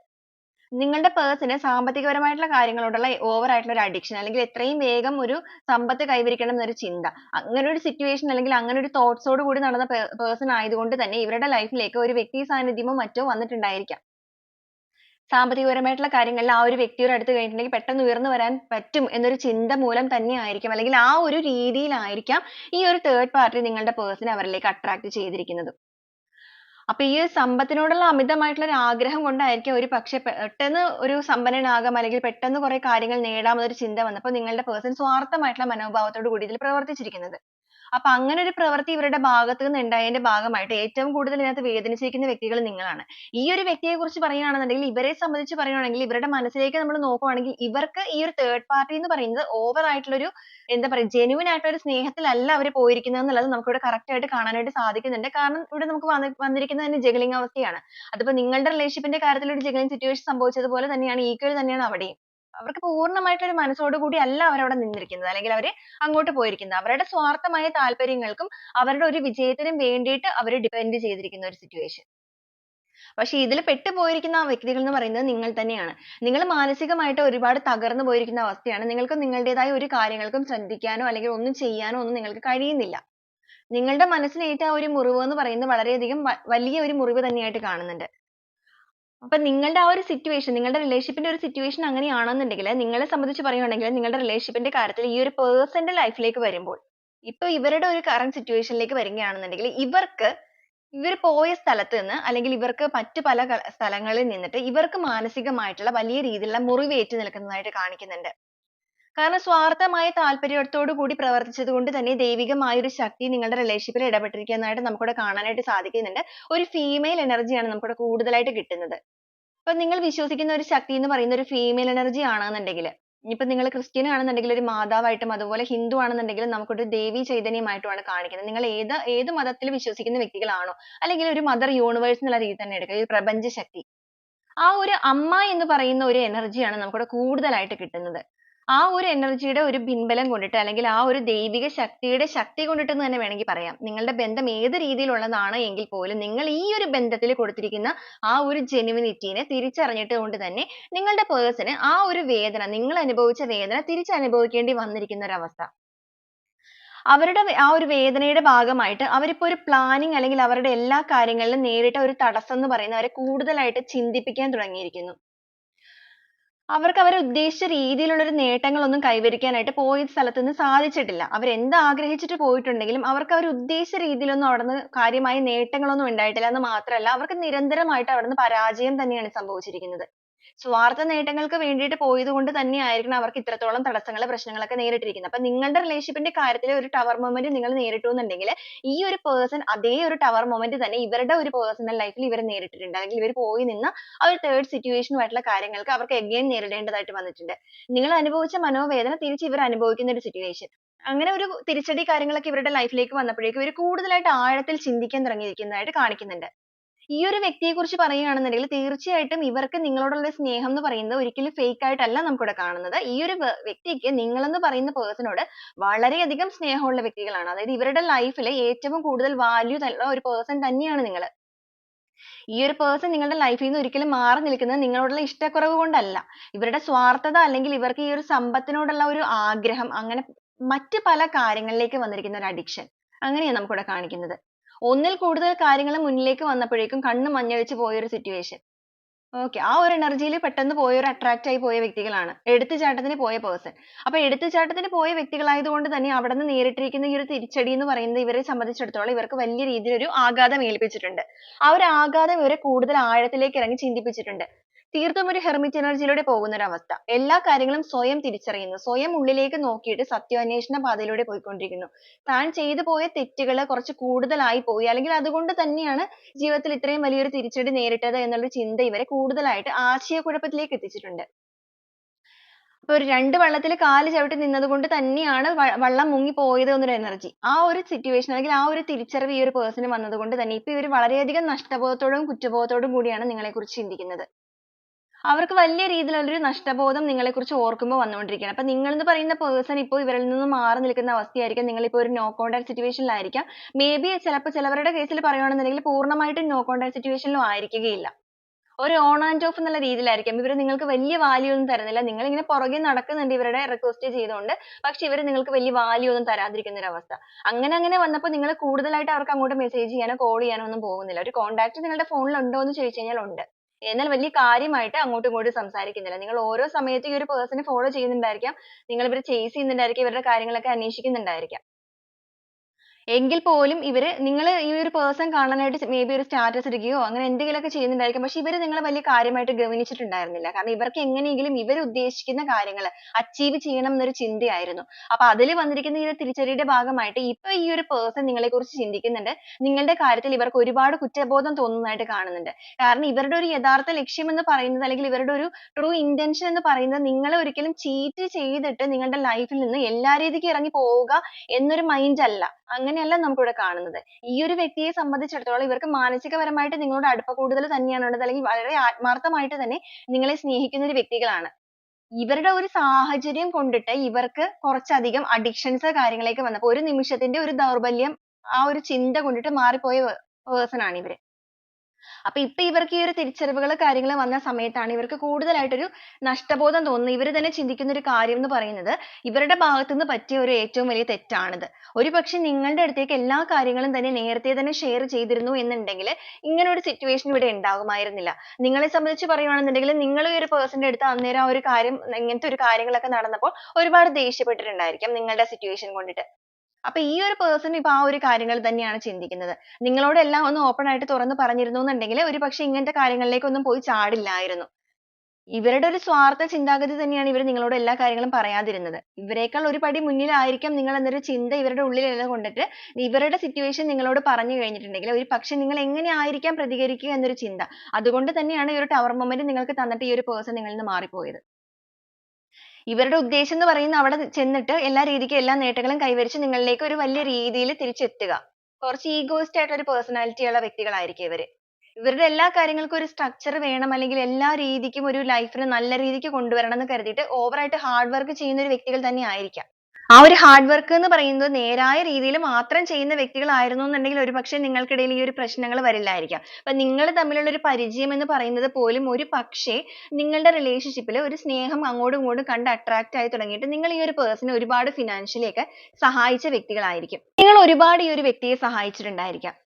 നിങ്ങളുടെ പേഴ്സണൽ സാമ്പത്തികപരമായിട്ടുള്ള കാര്യങ്ങളോടുള്ള ഓവർ ആയിട്ടുള്ള ഒരു അഡിക്ഷൻ അല്ലെങ്കിൽ എത്രയും വേഗം ഒരു സമ്പത്ത് കൈവരിക്കണം എന്നൊരു ചിന്ത അങ്ങനെ ഒരു സിറ്റുവേഷൻ അല്ലെങ്കിൽ അങ്ങനെ ഒരു തോട്ട്സോട് കൂടി നടന്ന പേഴ്സൺ ആയതുകൊണ്ട് തന്നെ ഇവരുടെ life ലേക്ക് ഒരു വ്യക്തി സാന്നിധ്യമോ മറ്റോ വന്നിട്ടുണ്ടായിരിക്കാം. സാമ്പത്തികപരമായിട്ടുള്ള കാര്യങ്ങളിൽ ആ ഒരു വ്യക്തിയുടെ അടുത്ത് കഴിഞ്ഞിട്ടുണ്ടെങ്കിൽ പെട്ടെന്ന് ഉയർന്നു വരാൻ പറ്റും എന്നൊരു ചിന്ത മൂലം തന്നെ ആയിരിക്കും അല്ലെങ്കിൽ ആ ഒരു രീതിയിലായിരിക്കാം ഈ ഒരു തേർഡ് പാർട്ടി നിങ്ങളുടെ person അവരിലേക്ക് attract ചെയ്തിരിക്കുന്നത്. അപ്പൊ ഈ സമ്പത്തിനോടുള്ള അമിതമായിട്ടുള്ള ഒരു ആഗ്രഹം കൊണ്ടായിരിക്കും ഒരു പക്ഷെ പെട്ടെന്ന് ഒരു സമ്പന്നനാകാം അല്ലെങ്കിൽ പെട്ടെന്ന് കുറെ കാര്യങ്ങൾ നേടാം എന്നൊരു ചിന്ത വന്നപ്പോൾ നിങ്ങളുടെ person സ്വാർത്ഥമായിട്ടുള്ള മനോഭാവത്തോട് കൂടി ഇതിൽ പ്രവർത്തിച്ചിരിക്കുന്നത്. അപ്പൊ അങ്ങനെ ഒരു പ്രവൃത്തി ഇവരുടെ ഭാഗത്തു നിന്ന് ഉണ്ടായതിന്റെ ഭാഗമായിട്ട് ഏറ്റവും കൂടുതൽ ഇതിനകത്ത് വേദനിച്ചിരിക്കുന്ന വ്യക്തികൾ നിങ്ങളാണ്. ഈ ഒരു വ്യക്തിയെ കുറിച്ച് പറയുകയാണെന്നുണ്ടെങ്കിൽ ഇവരെ സംബന്ധിച്ച് പറയുകയാണെങ്കിൽ ഇവരുടെ മനസ്സിലേക്ക് നമ്മൾ നോക്കുകയാണെങ്കിൽ ഇവർക്ക് ഈ ഒരു third party എന്ന് പറയുന്നത് over ആയിട്ടുള്ള ഒരു എന്താ പറയുക genuine ആയിട്ടുള്ള ഒരു സ്നേഹത്തിലല്ല അവർ പോയിരിക്കുന്നത് എന്നുള്ളത് നമുക്ക് ഇവിടെ correct ആയിട്ട് കാണാനായിട്ട് സാധിക്കുന്നുണ്ട്. കാരണം ഇവിടെ നമുക്ക് വന്നി വന്നിരിക്കുന്നത് തന്നെ juggling അവസ്ഥയാണ്. അതിപ്പോ നിങ്ങളുടെ relationship ന്റെ കാര്യത്തിൽ ഒരു juggling situation സംഭവിച്ചതുപോലെ തന്നെയാണ് equal തന്നെയാണ് അവിടെയും. അവർക്ക് പൂർണമായിട്ടുള്ള ഒരു മനസ്സോട് കൂടി അല്ല അവർ അവിടെ നിന്നിരിക്കുന്നത് അല്ലെങ്കിൽ അവർ അങ്ങോട്ട് പോയിരിക്കുന്നത്. അവരുടെ സ്വാർത്ഥമായ താല്പര്യങ്ങൾക്കും അവരുടെ ഒരു വിജയത്തിനും വേണ്ടിയിട്ട് അവർ depend ചെയ്തിരിക്കുന്ന ഒരു situation. പക്ഷേ ഇതിൽ പെട്ടുപോയിരിക്കുന്ന ആ വ്യക്തികൾ എന്ന് പറയുന്നത് നിങ്ങൾ തന്നെയാണ്. നിങ്ങൾ മാനസികമായിട്ട് ഒരുപാട് തകർന്നു പോയിരിക്കുന്ന അവസ്ഥയാണ്. നിങ്ങൾക്ക് നിങ്ങളുടേതായ ഒരു കാര്യങ്ങൾക്കും ശ്രദ്ധിക്കാനോ അല്ലെങ്കിൽ ഒന്നും ചെയ്യാനോ ഒന്നും നിങ്ങൾക്ക് കഴിയുന്നില്ല. നിങ്ങളുടെ മനസ്സിന് ഏറ്റ ആ ഒരു മുറിവ് എന്ന് പറയുന്നത് വളരെയധികം വലിയ ഒരു മുറിവ് തന്നെയായിട്ട് കാണുന്നുണ്ട്. അപ്പൊ നിങ്ങളുടെ ആ ഒരു സിറ്റുവേഷൻ നിങ്ങളുടെ റിലേഷൻഷിപ്പിന്റെ ന്റെ ഒരു സിറ്റുവേഷൻ അങ്ങനെയാണെന്നുണ്ടെങ്കിൽ നിങ്ങളെ സംബന്ധിച്ച് പറയുകയാണെങ്കിൽ നിങ്ങളുടെ റിലേഷൻഷിപ്പിന്റെ ന്റെ കാര്യത്തിൽ ഈ ഒരു person ലൈഫിലേക്ക് വരുമ്പോൾ ഇപ്പൊ ഇവരുടെ ഒരു current സിറ്റുവേഷനിലേക്ക് ലേക്ക് വരികയാണെന്നുണ്ടെങ്കിൽ ഇവർക്ക് ഇവർ പോയ സ്ഥലത്ത് നിന്ന് അല്ലെങ്കിൽ ഇവർക്ക് മറ്റു പല സ്ഥലങ്ങളിൽ നിന്നിട്ട് ഇവർക്ക് മാനസികമായിട്ടുള്ള വലിയ രീതിയിലുള്ള മുറിവേറ്റ് നിൽക്കുന്നതായിട്ട് കാണിക്കുന്നുണ്ട്. കാരണം സ്വാർത്ഥമായ താല്പര്യത്തോടു കൂടി പ്രവർത്തിച്ചത് കൊണ്ട് തന്നെ ദൈവികമായ ഒരു ശക്തി നിങ്ങളുടെ relationship ൽ ഇടപെട്ടിരിക്കുന്നതായിട്ട് നമുക്കിവിടെ കാണാനായിട്ട് സാധിക്കുന്നുണ്ട്. ഒരു female energy ആണ് നമുക്കിവിടെ കൂടുതലായിട്ട് കിട്ടുന്നത്. അപ്പോൾ നിങ്ങൾ വിശ്വസിക്കുന്ന ഒരു ശക്തി എന്ന് പറയുന്നത് ഒരു female energy ആണെന്നുണ്ടെങ്കിൽ ഇനിയിപ്പോ നിങ്ങൾ ക്രിസ്ത്യൻ ആണെന്നുണ്ടെങ്കിൽ ഒരു മാതാവായിട്ടും അതുപോലെ ഹിന്ദു ആണെന്നുണ്ടെങ്കിൽ നമുക്കൊരു ദേവി ചൈതന്യമായിട്ടുമാണ് കാണിക്കുന്നത്. നിങ്ങൾ ഏത് ഏത് മതത്തിൽ വിശ്വസിക്കുന്ന വ്യക്തികളാണോ അല്ലെങ്കിൽ ഒരു മദർ യൂണിവേഴ്സ് എന്നുള്ള രീതി തന്നെ എടുക്കുക. ഒരു പ്രപഞ്ച ശക്തി. ആ ഒരു അമ്മ എന്ന് പറയുന്ന ഒരു energy ആണ് നമുക്കിവിടെ കൂടുതലായിട്ട് കിട്ടുന്നത്. ആ ഒരു എനർജിയുടെ യുടെ ഒരു പിൻബലം കൊണ്ടിട്ട് അല്ലെങ്കിൽ ആ ഒരു ദൈവിക ശക്തിയുടെ ശക്തി കൊണ്ടിട്ട് എന്ന് തന്നെ വേണമെങ്കിൽ പറയാം. നിങ്ങളുടെ ബന്ധം ഏത് രീതിയിലുള്ളതാണ് എങ്കിൽ പോലും നിങ്ങൾ ഈ ഒരു ബന്ധത്തിൽ കൊടുത്തിരിക്കുന്ന ആ ഒരു genuinity നെ തിരിച്ചറിഞ്ഞിട്ട് കൊണ്ട് തന്നെ നിങ്ങളുടെ person ആ ഒരു വേദന നിങ്ങൾ അനുഭവിച്ച വേദന തിരിച്ചനുഭവിക്കേണ്ടി വന്നിരിക്കുന്ന ഒരു അവസ്ഥ. അവരുടെ ആ ഒരു വേദനയുടെ ഭാഗമായിട്ട് അവരിപ്പോ ഒരു planning അല്ലെങ്കിൽ അവരുടെ എല്ലാ കാര്യങ്ങളിലും നേരിട്ട ഒരു തടസ്സം എന്ന് പറയുന്നത് അവരെ കൂടുതലായിട്ട് ചിന്തിപ്പിക്കാൻ തുടങ്ങിയിരിക്കുന്നു. അവർക്ക് അവർ ഉദ്ദേശിച്ച രീതിയിലുള്ള ഒരു നേട്ടങ്ങളൊന്നും കൈവരിക്കാനായിട്ട് പോയ സ്ഥലത്ത് നിന്ന് സാധിച്ചിട്ടില്ല. അവർ എന്ത് ആഗ്രഹിച്ചിട്ട് പോയിട്ടുണ്ടെങ്കിലും അവർക്ക് അവർ ഉദ്ദേശിച്ച രീതിയിലൊന്നും അവിടുന്ന് കാര്യമായ നേട്ടങ്ങളൊന്നും ഉണ്ടായിട്ടില്ല എന്ന് മാത്രമല്ല അവർക്ക് നിരന്തരമായിട്ട് അവിടുന്ന് പരാജയം തന്നെയാണ് സംഭവിച്ചിരിക്കുന്നത്. സ്വാർത്ഥ നേട്ടങ്ങൾക്ക് വേണ്ടിയിട്ട് പോയത് കൊണ്ട് തന്നെയായിരിക്കണം അവർക്ക് ഇത്രത്തോളം തടസ്സങ്ങൾ പ്രശ്നങ്ങളൊക്കെ നേരിട്ടിരിക്കുന്നത്. അപ്പോൾ നിങ്ങളുടെ relationship ന്റെ കാര്യത്തിൽ ഒരു tower moment നിങ്ങൾ നേരിട്ടു എന്നുണ്ടെങ്കിൽ ഈ ഒരു person അതേ ഒരു tower moment തന്നെ ഇവരുടെ ഒരു personal life ൽ ഇവർ നേരിട്ടിട്ടുണ്ട്. അല്ലെങ്കിൽ ഇവർ പോയി നിന്ന് ആ ഒരു third situation ആയിട്ടുള്ള കാര്യങ്ങൾക്ക് അവർക്ക് again നേരിടേണ്ടതായിട്ട് വന്നിട്ടുണ്ട്. നിങ്ങൾ അനുഭവിച്ച മനോവേദന തിരിച്ച് ഇവർ അനുഭവിക്കുന്ന ഒരു situation. അങ്ങനെ ഒരു തിരിച്ചടി കാര്യങ്ങളൊക്കെ ഇവരുടെ life ലേക്ക് വന്നപ്പോഴേക്കും ഇവർ കൂടുതലായിട്ട് ആഴത്തിൽ ചിന്തിക്കാൻ തുടങ്ങിയിരിക്കുന്നതായിട്ട് കാണിക്കുന്നുണ്ട്. ഈ ഒരു വ്യക്തിയെ കുറിച്ച് പറയുകയാണെന്നുണ്ടെങ്കിൽ തീർച്ചയായിട്ടും ഇവർക്ക് നിങ്ങളോടുള്ള സ്നേഹം എന്ന് പറയുന്നത് ഒരിക്കലും fake ആയിട്ടല്ല നമുക്കിവിടെ കാണുന്നത്. ഈ ഒരു വ്യക്തിക്ക് നിങ്ങൾ എന്ന് പറയുന്ന person നോട് വളരെയധികം സ്നേഹമുള്ള വ്യക്തികളാണ്. അതായത് ഇവരുടെ life ഏറ്റവും കൂടുതൽ value തരുന്ന ഒരു person തന്നെയാണ് നിങ്ങൾ ഈ ഒരു person നിങ്ങളുടെ life ൽ നിന്ന് ഒരിക്കലും മാറി നിൽക്കുന്നത് നിങ്ങളോടുള്ള ഇഷ്ടക്കുറവ് കൊണ്ടല്ല. ഇവരുടെ സ്വാർത്ഥത അല്ലെങ്കിൽ ഇവർക്ക് ഈ ഒരു സമ്പത്തിനോടുള്ള ഒരു ആഗ്രഹം അങ്ങനെ മറ്റ് പല കാര്യങ്ങളിലേക്ക് വന്നിരിക്കുന്ന ഒരു addiction അങ്ങനെയാണ് നമുക്കിവിടെ കാണിക്കുന്നത്. ഒന്നിൽ കൂടുതൽ കാര്യങ്ങൾ മുന്നിലേക്ക് വന്നപ്പോഴേക്കും കണ്ണ് മഞ്ഞളിച്ച് പോയ ഒരു situation. Okay ആ ഒരു energy ൽ പെട്ടെന്ന് പോയ ഒരു attract ആയി പോയ വ്യക്തികളാണ്. എടുത്തുചാട്ടത്തിന് പോയ person. അപ്പൊ എടുത്തുചാട്ടത്തിന് പോയ വ്യക്തികളായതുകൊണ്ട് തന്നെ അവിടെ നിന്ന് നേരിട്ടിരിക്കുന്ന ഈ ഒരു തിരിച്ചടി എന്ന് പറയുന്നത് ഇവരെ സംബന്ധിച്ചിടത്തോളം ഇവർക്ക് വലിയ രീതിയിൽ ഒരു ആഘാതം ഏൽപ്പിച്ചിട്ടുണ്ട്. ആ ഒരു ആഘാതം ഇവരെ കൂടുതൽ ആഴത്തിലേക്ക് ഇറങ്ങി ചിന്തിപ്പിച്ചിട്ടുണ്ട്. തീർത്തും ഒരു hermit energy യിലൂടെ പോകുന്ന ഒരു അവസ്ഥ എല്ലാ കാര്യങ്ങളും സ്വയം തിരിച്ചറിയുന്നു. സ്വയം ഉള്ളിലേക്ക് നോക്കിയിട്ട് സത്യാന്വേഷണ പാതയിലൂടെ പോയിക്കൊണ്ടിരിക്കുന്നു. താൻ ചെയ്തു പോയ തെറ്റുകൾ കുറച്ച് കൂടുതലായി പോയി. അല്ലെങ്കിൽ അതുകൊണ്ട് തന്നെയാണ് ജീവിതത്തിൽ ഇത്രയും വലിയൊരു തിരിച്ചടി നേരിട്ടത് എന്നുള്ള ചിന്ത ഇവരെ കൂടുതലായിട്ട് ആശയക്കുഴപ്പത്തിലേക്ക് എത്തിച്ചിട്ടുണ്ട്. ഇപ്പൊ ഒരു രണ്ട് വള്ളത്തിൽ കാൽ ചവിട്ടി നിന്നത് കൊണ്ട് തന്നെയാണ് വള്ളം മുങ്ങി പോയത് എന്നൊരു energy. ആ ഒരു സിറ്റുവേഷൻ അല്ലെങ്കിൽ ആ ഒരു തിരിച്ചറിവ് ഈ ഒരു person വന്നത് കൊണ്ട് തന്നെ ഇപ്പൊ ഇവർ വളരെയധികം നഷ്ടബോധത്തോടും കുറ്റബോധത്തോടും കൂടിയാണ് നിങ്ങളെ കുറിച്ച് ചിന്തിക്കുന്നത്. അവർക്ക് വലിയ രീതിയിലുള്ള ഒരു നഷ്ടബോധം നിങ്ങളെ കുറിച്ച് ഓർക്കുമ്പോൾ വന്നുകൊണ്ടിരിക്കുകയാണ്. അപ്പൊ നിങ്ങൾ എന്ന് പറയുന്ന പേഴ്സൺ ഇപ്പൊ ഇവരിൽ നിന്ന് മാറി നിൽക്കുന്ന അവസ്ഥയായിരിക്കാം. നിങ്ങൾ ഇപ്പോൾ ഒരു no contact situation ൽ ആയിരിക്കാം. ചിലപ്പോൾ ചിലവരുടെ കേസിൽ പറയുകയാണെന്നുണ്ടെങ്കിൽ പൂർണമായിട്ടും no contact situation ലും ആയിരിക്കുകയില്ല. ഒരു ഓൺ ആൻഡ് ഓഫ് എന്നുള്ള രീതിയിലായിരിക്കും. ഇവർ നിങ്ങൾക്ക് വലിയ വാല്യൂ ഒന്നും തരുന്നില്ല. നിങ്ങൾ ഇങ്ങനെ പുറകെ നടക്കുന്നുണ്ട് ഇവരുടെ request ചെയ്തുകൊണ്ട്. പക്ഷെ ഇവർ നിങ്ങൾക്ക് വലിയ വാല്യൂ ഒന്നും തരാതിരിക്കുന്ന ഒരു അവസ്ഥ. അങ്ങനെ അങ്ങനെ വന്നപ്പോൾ നിങ്ങൾ കൂടുതലായിട്ട് അവർക്ക് അങ്ങോട്ട് മെസ്സേജ് ചെയ്യാനോ കോൾ ചെയ്യാനോ ഒന്നും പോകുന്നില്ല. ഒരു contact നിങ്ങളുടെ phone ൽ ഉണ്ടോ എന്ന് ചോദിച്ചു കഴിഞ്ഞാൽ ഉണ്ട്. എന്നാൽ വലിയ കാര്യമായിട്ട് അങ്ങോട്ടും ഇങ്ങോട്ടും സംസാരിക്കുന്നില്ല. നിങ്ങൾ ഓരോ സമയത്തും ഈ ഒരു person നെ follow ചെയ്യുന്നുണ്ടായിരിക്കാം. നിങ്ങൾ ഇവരെ chase ചെയ്യുന്നുണ്ടായിരിക്കാം. ഇവരുടെ കാര്യങ്ങളൊക്കെ അന്വേഷിക്കുന്നുണ്ടായിരിക്കാം. എങ്കിൽ പോലും ഇവർ നിങ്ങൾ ഈ ഒരു പേഴ്സൺ കാണാനായിട്ട് may be ഒരു സ്റ്റാറ്റസ് ഇടുകയോ അങ്ങനെ എന്തെങ്കിലുമൊക്കെ ചെയ്യുന്നുണ്ടായിരിക്കും. പക്ഷെ ഇവർ നിങ്ങളെ വലിയ കാര്യമായിട്ട് ഗവനിച്ചിട്ടുണ്ടായിരുന്നില്ല. കാരണം ഇവർക്ക് എങ്ങനെയെങ്കിലും ഇവർ ഉദ്ദേശിക്കുന്ന കാര്യങ്ങൾ അച്ചീവ് ചെയ്യണം എന്നൊരു ചിന്തയായിരുന്നു. അപ്പൊ അതിൽ വന്നിരിക്കുന്ന ഈ ഒരു തിരിച്ചടിയുടെ ഭാഗമായിട്ട് ഇപ്പൊ ഈ ഒരു പേഴ്സൺ നിങ്ങളെ കുറിച്ച് ചിന്തിക്കുന്നുണ്ട്. നിങ്ങളുടെ കാര്യത്തിൽ ഇവർക്ക് ഒരുപാട് കുറ്റബോധം തോന്നുന്നതായിട്ട് കാണുന്നുണ്ട്. കാരണം ഇവരുടെ ഒരു യഥാർത്ഥ ലക്ഷ്യം എന്ന് പറയുന്നത് അല്ലെങ്കിൽ ഇവരുടെ ഒരു ട്രൂ intention എന്ന് പറയുന്നത് നിങ്ങളെ ഒരിക്കലും ചീറ്റ് ചെയ്തിട്ട് നിങ്ങളുടെ ലൈഫിൽ നിന്ന് എല്ലാ രീതിക്കും ഇറങ്ങി പോവുക എന്നൊരു മൈൻഡ് അല്ല. അങ്ങനെയല്ല നമുക്കിവിടെ കാണുന്നത്. ഈ ഒരു വ്യക്തിയെ സംബന്ധിച്ചിടത്തോളം ഇവർക്ക് മാനസികപരമായിട്ട് നിങ്ങളോട് അടുപ്പം കൂടുതൽ തന്നെയാണ് ഉള്ളത്. അല്ലെങ്കിൽ വളരെ ആത്മാർത്ഥമായിട്ട് തന്നെ നിങ്ങളെ സ്നേഹിക്കുന്ന ഒരു വ്യക്തികളാണ്. ഇവരുടെ ഒരു സാഹചര്യം കൊണ്ടിട്ട് ഇവർക്ക് കുറച്ചധികം addictions കാര്യങ്ങളിലേക്ക് വന്നപ്പോൾ ഒരു നിമിഷത്തിന്റെ ഒരു ദൗർബല്യം ആ ഒരു ചിന്ത കൊണ്ടിട്ട് മാറിപ്പോയ person ആണ് ഇവർ. അപ്പൊ ഇപ്പൊ ഇവർക്ക് ഈ ഒരു തിരിച്ചറിവുകൾ കാര്യങ്ങൾ വന്ന സമയത്താണ് ഇവർക്ക് കൂടുതലായിട്ടൊരു നഷ്ടബോധം തോന്നുന്നത്. ഇവർ തന്നെ ചിന്തിക്കുന്ന ഒരു കാര്യം എന്ന് പറയുന്നത് ഇവരുടെ ഭാഗത്തു നിന്ന് പറ്റിയ ഒരു ഏറ്റവും വലിയ തെറ്റാണിത്. ഒരുപക്ഷെ നിങ്ങളുടെ അടുത്തേക്ക് എല്ലാ കാര്യങ്ങളും തന്നെ നേരത്തെ തന്നെ ഷെയർ ചെയ്തിരുന്നു എന്നുണ്ടെങ്കിൽ ഇങ്ങനെ ഒരു situation ഇവിടെ ഉണ്ടാകുമായിരുന്നില്ല. നിങ്ങളെ സംബന്ധിച്ച് പറയുകയാണെന്നുണ്ടെങ്കിൽ നിങ്ങൾ ഈ ഒരു person ന്റെ അടുത്ത് അന്നേരം ആ ഒരു കാര്യം ഇങ്ങനത്തെ ഒരു കാര്യങ്ങളൊക്കെ നടന്നപ്പോൾ ഒരുപാട് ദേഷ്യപ്പെട്ടിട്ടുണ്ടായിരിക്കും നിങ്ങളുടെ situation കൊണ്ടിട്ട്. അപ്പൊ ഈ ഒരു person ഇപ്പൊ ആ ഒരു കാര്യങ്ങൾ തന്നെയാണ് ചിന്തിക്കുന്നത്. നിങ്ങളോട് എല്ലാം ഒന്ന് open ആയിട്ട് തുറന്ന് പറഞ്ഞിരുന്നു എന്നുണ്ടെങ്കിൽ ഒരുപക്ഷെ ഇങ്ങനത്തെ കാര്യങ്ങളിലേക്കൊന്നും പോയി ചാടില്ലായിരുന്നു. ഇവരുടെ ഒരു സ്വാർത്ഥ ചിന്താഗതി തന്നെയാണ് ഇവർ നിങ്ങളോട് എല്ലാ കാര്യങ്ങളും പറയാതിരുന്നത്. ഇവരെക്കാൾ ഒരു പടി മുന്നിലായിരിക്കാം നിങ്ങൾ എന്നൊരു ചിന്ത ഇവരുടെ ഉള്ളിൽ കൊണ്ടിട്ട് ഇവരുടെ situation നിങ്ങളോട് പറഞ്ഞു കഴിഞ്ഞിട്ടുണ്ടെങ്കിൽ ഒരു പക്ഷെ നിങ്ങൾ എങ്ങനെ ആയിരിക്കാം പ്രതികരിക്കുക എന്നൊരു ചിന്ത. അതുകൊണ്ട് തന്നെയാണ് ഈ ഒരു tower moment നിങ്ങൾക്ക് തന്നിട്ട് ഈ ഒരു person നിങ്ങളിൽ നിന്ന് മാറിപ്പോയത്. ഇവരുടെ ഉദ്ദേശം എന്ന് പറയുന്നത് അവിടെ ചെന്നിട്ട് എല്ലാ രീതിക്കും എല്ലാ നേട്ടങ്ങളും കൈവരിച്ച് നിങ്ങളിലേക്ക് ഒരു വലിയ രീതിയിൽ തിരിച്ചെത്തുക. കുറച്ച് egoist ആയിട്ടുള്ള ഒരു personality ഉള്ള വ്യക്തികളായിരിക്കും ഇവർ. ഇവരുടെ എല്ലാ കാര്യങ്ങൾക്കും ഒരു structure വേണം അല്ലെങ്കിൽ എല്ലാ രീതിക്കും ഒരു life നല്ല രീതിക്ക് കൊണ്ടുവരണം എന്ന് കരുതിയിട്ട് over ആയിട്ട് hard work ചെയ്യുന്ന ഒരു വ്യക്തികൾ തന്നെ ആയിരിക്കാം. ആ ഒരു ഹാർഡ് വർക്ക് എന്ന് പറയുന്നത് നേരായ രീതിയിൽ മാത്രം ചെയ്യുന്ന വ്യക്തികളായിരുന്നു എന്നുണ്ടെങ്കിൽ ഒരുപക്ഷെ നിങ്ങൾക്കിടയിൽ ഈ ഒരു പ്രശ്നങ്ങൾ വരില്ലായിരിക്കാം. അപ്പൊ നിങ്ങൾ തമ്മിലുള്ള ഒരു പരിചയം എന്ന് പറയുന്നത് പോലും ഒരു പക്ഷേ നിങ്ങളുടെ റിലേഷൻഷിപ്പിൽ ഒരു സ്നേഹം അങ്ങോട്ടും ഇങ്ങോട്ടും കണ്ട് അട്രാക്റ്റ് ആയി തുടങ്ങിയിട്ട് നിങ്ങൾ ഈ ഒരു പേഴ്സണെ ഒരുപാട് ഫിനാൻഷ്യലി ഒക്കെ സഹായിച്ച വ്യക്തികളായിരിക്കും. നിങ്ങൾ ഒരുപാട് ഈ ഒരു വ്യക്തിയെ സഹായിച്ചിട്ടുണ്ടായിരിക്കാം.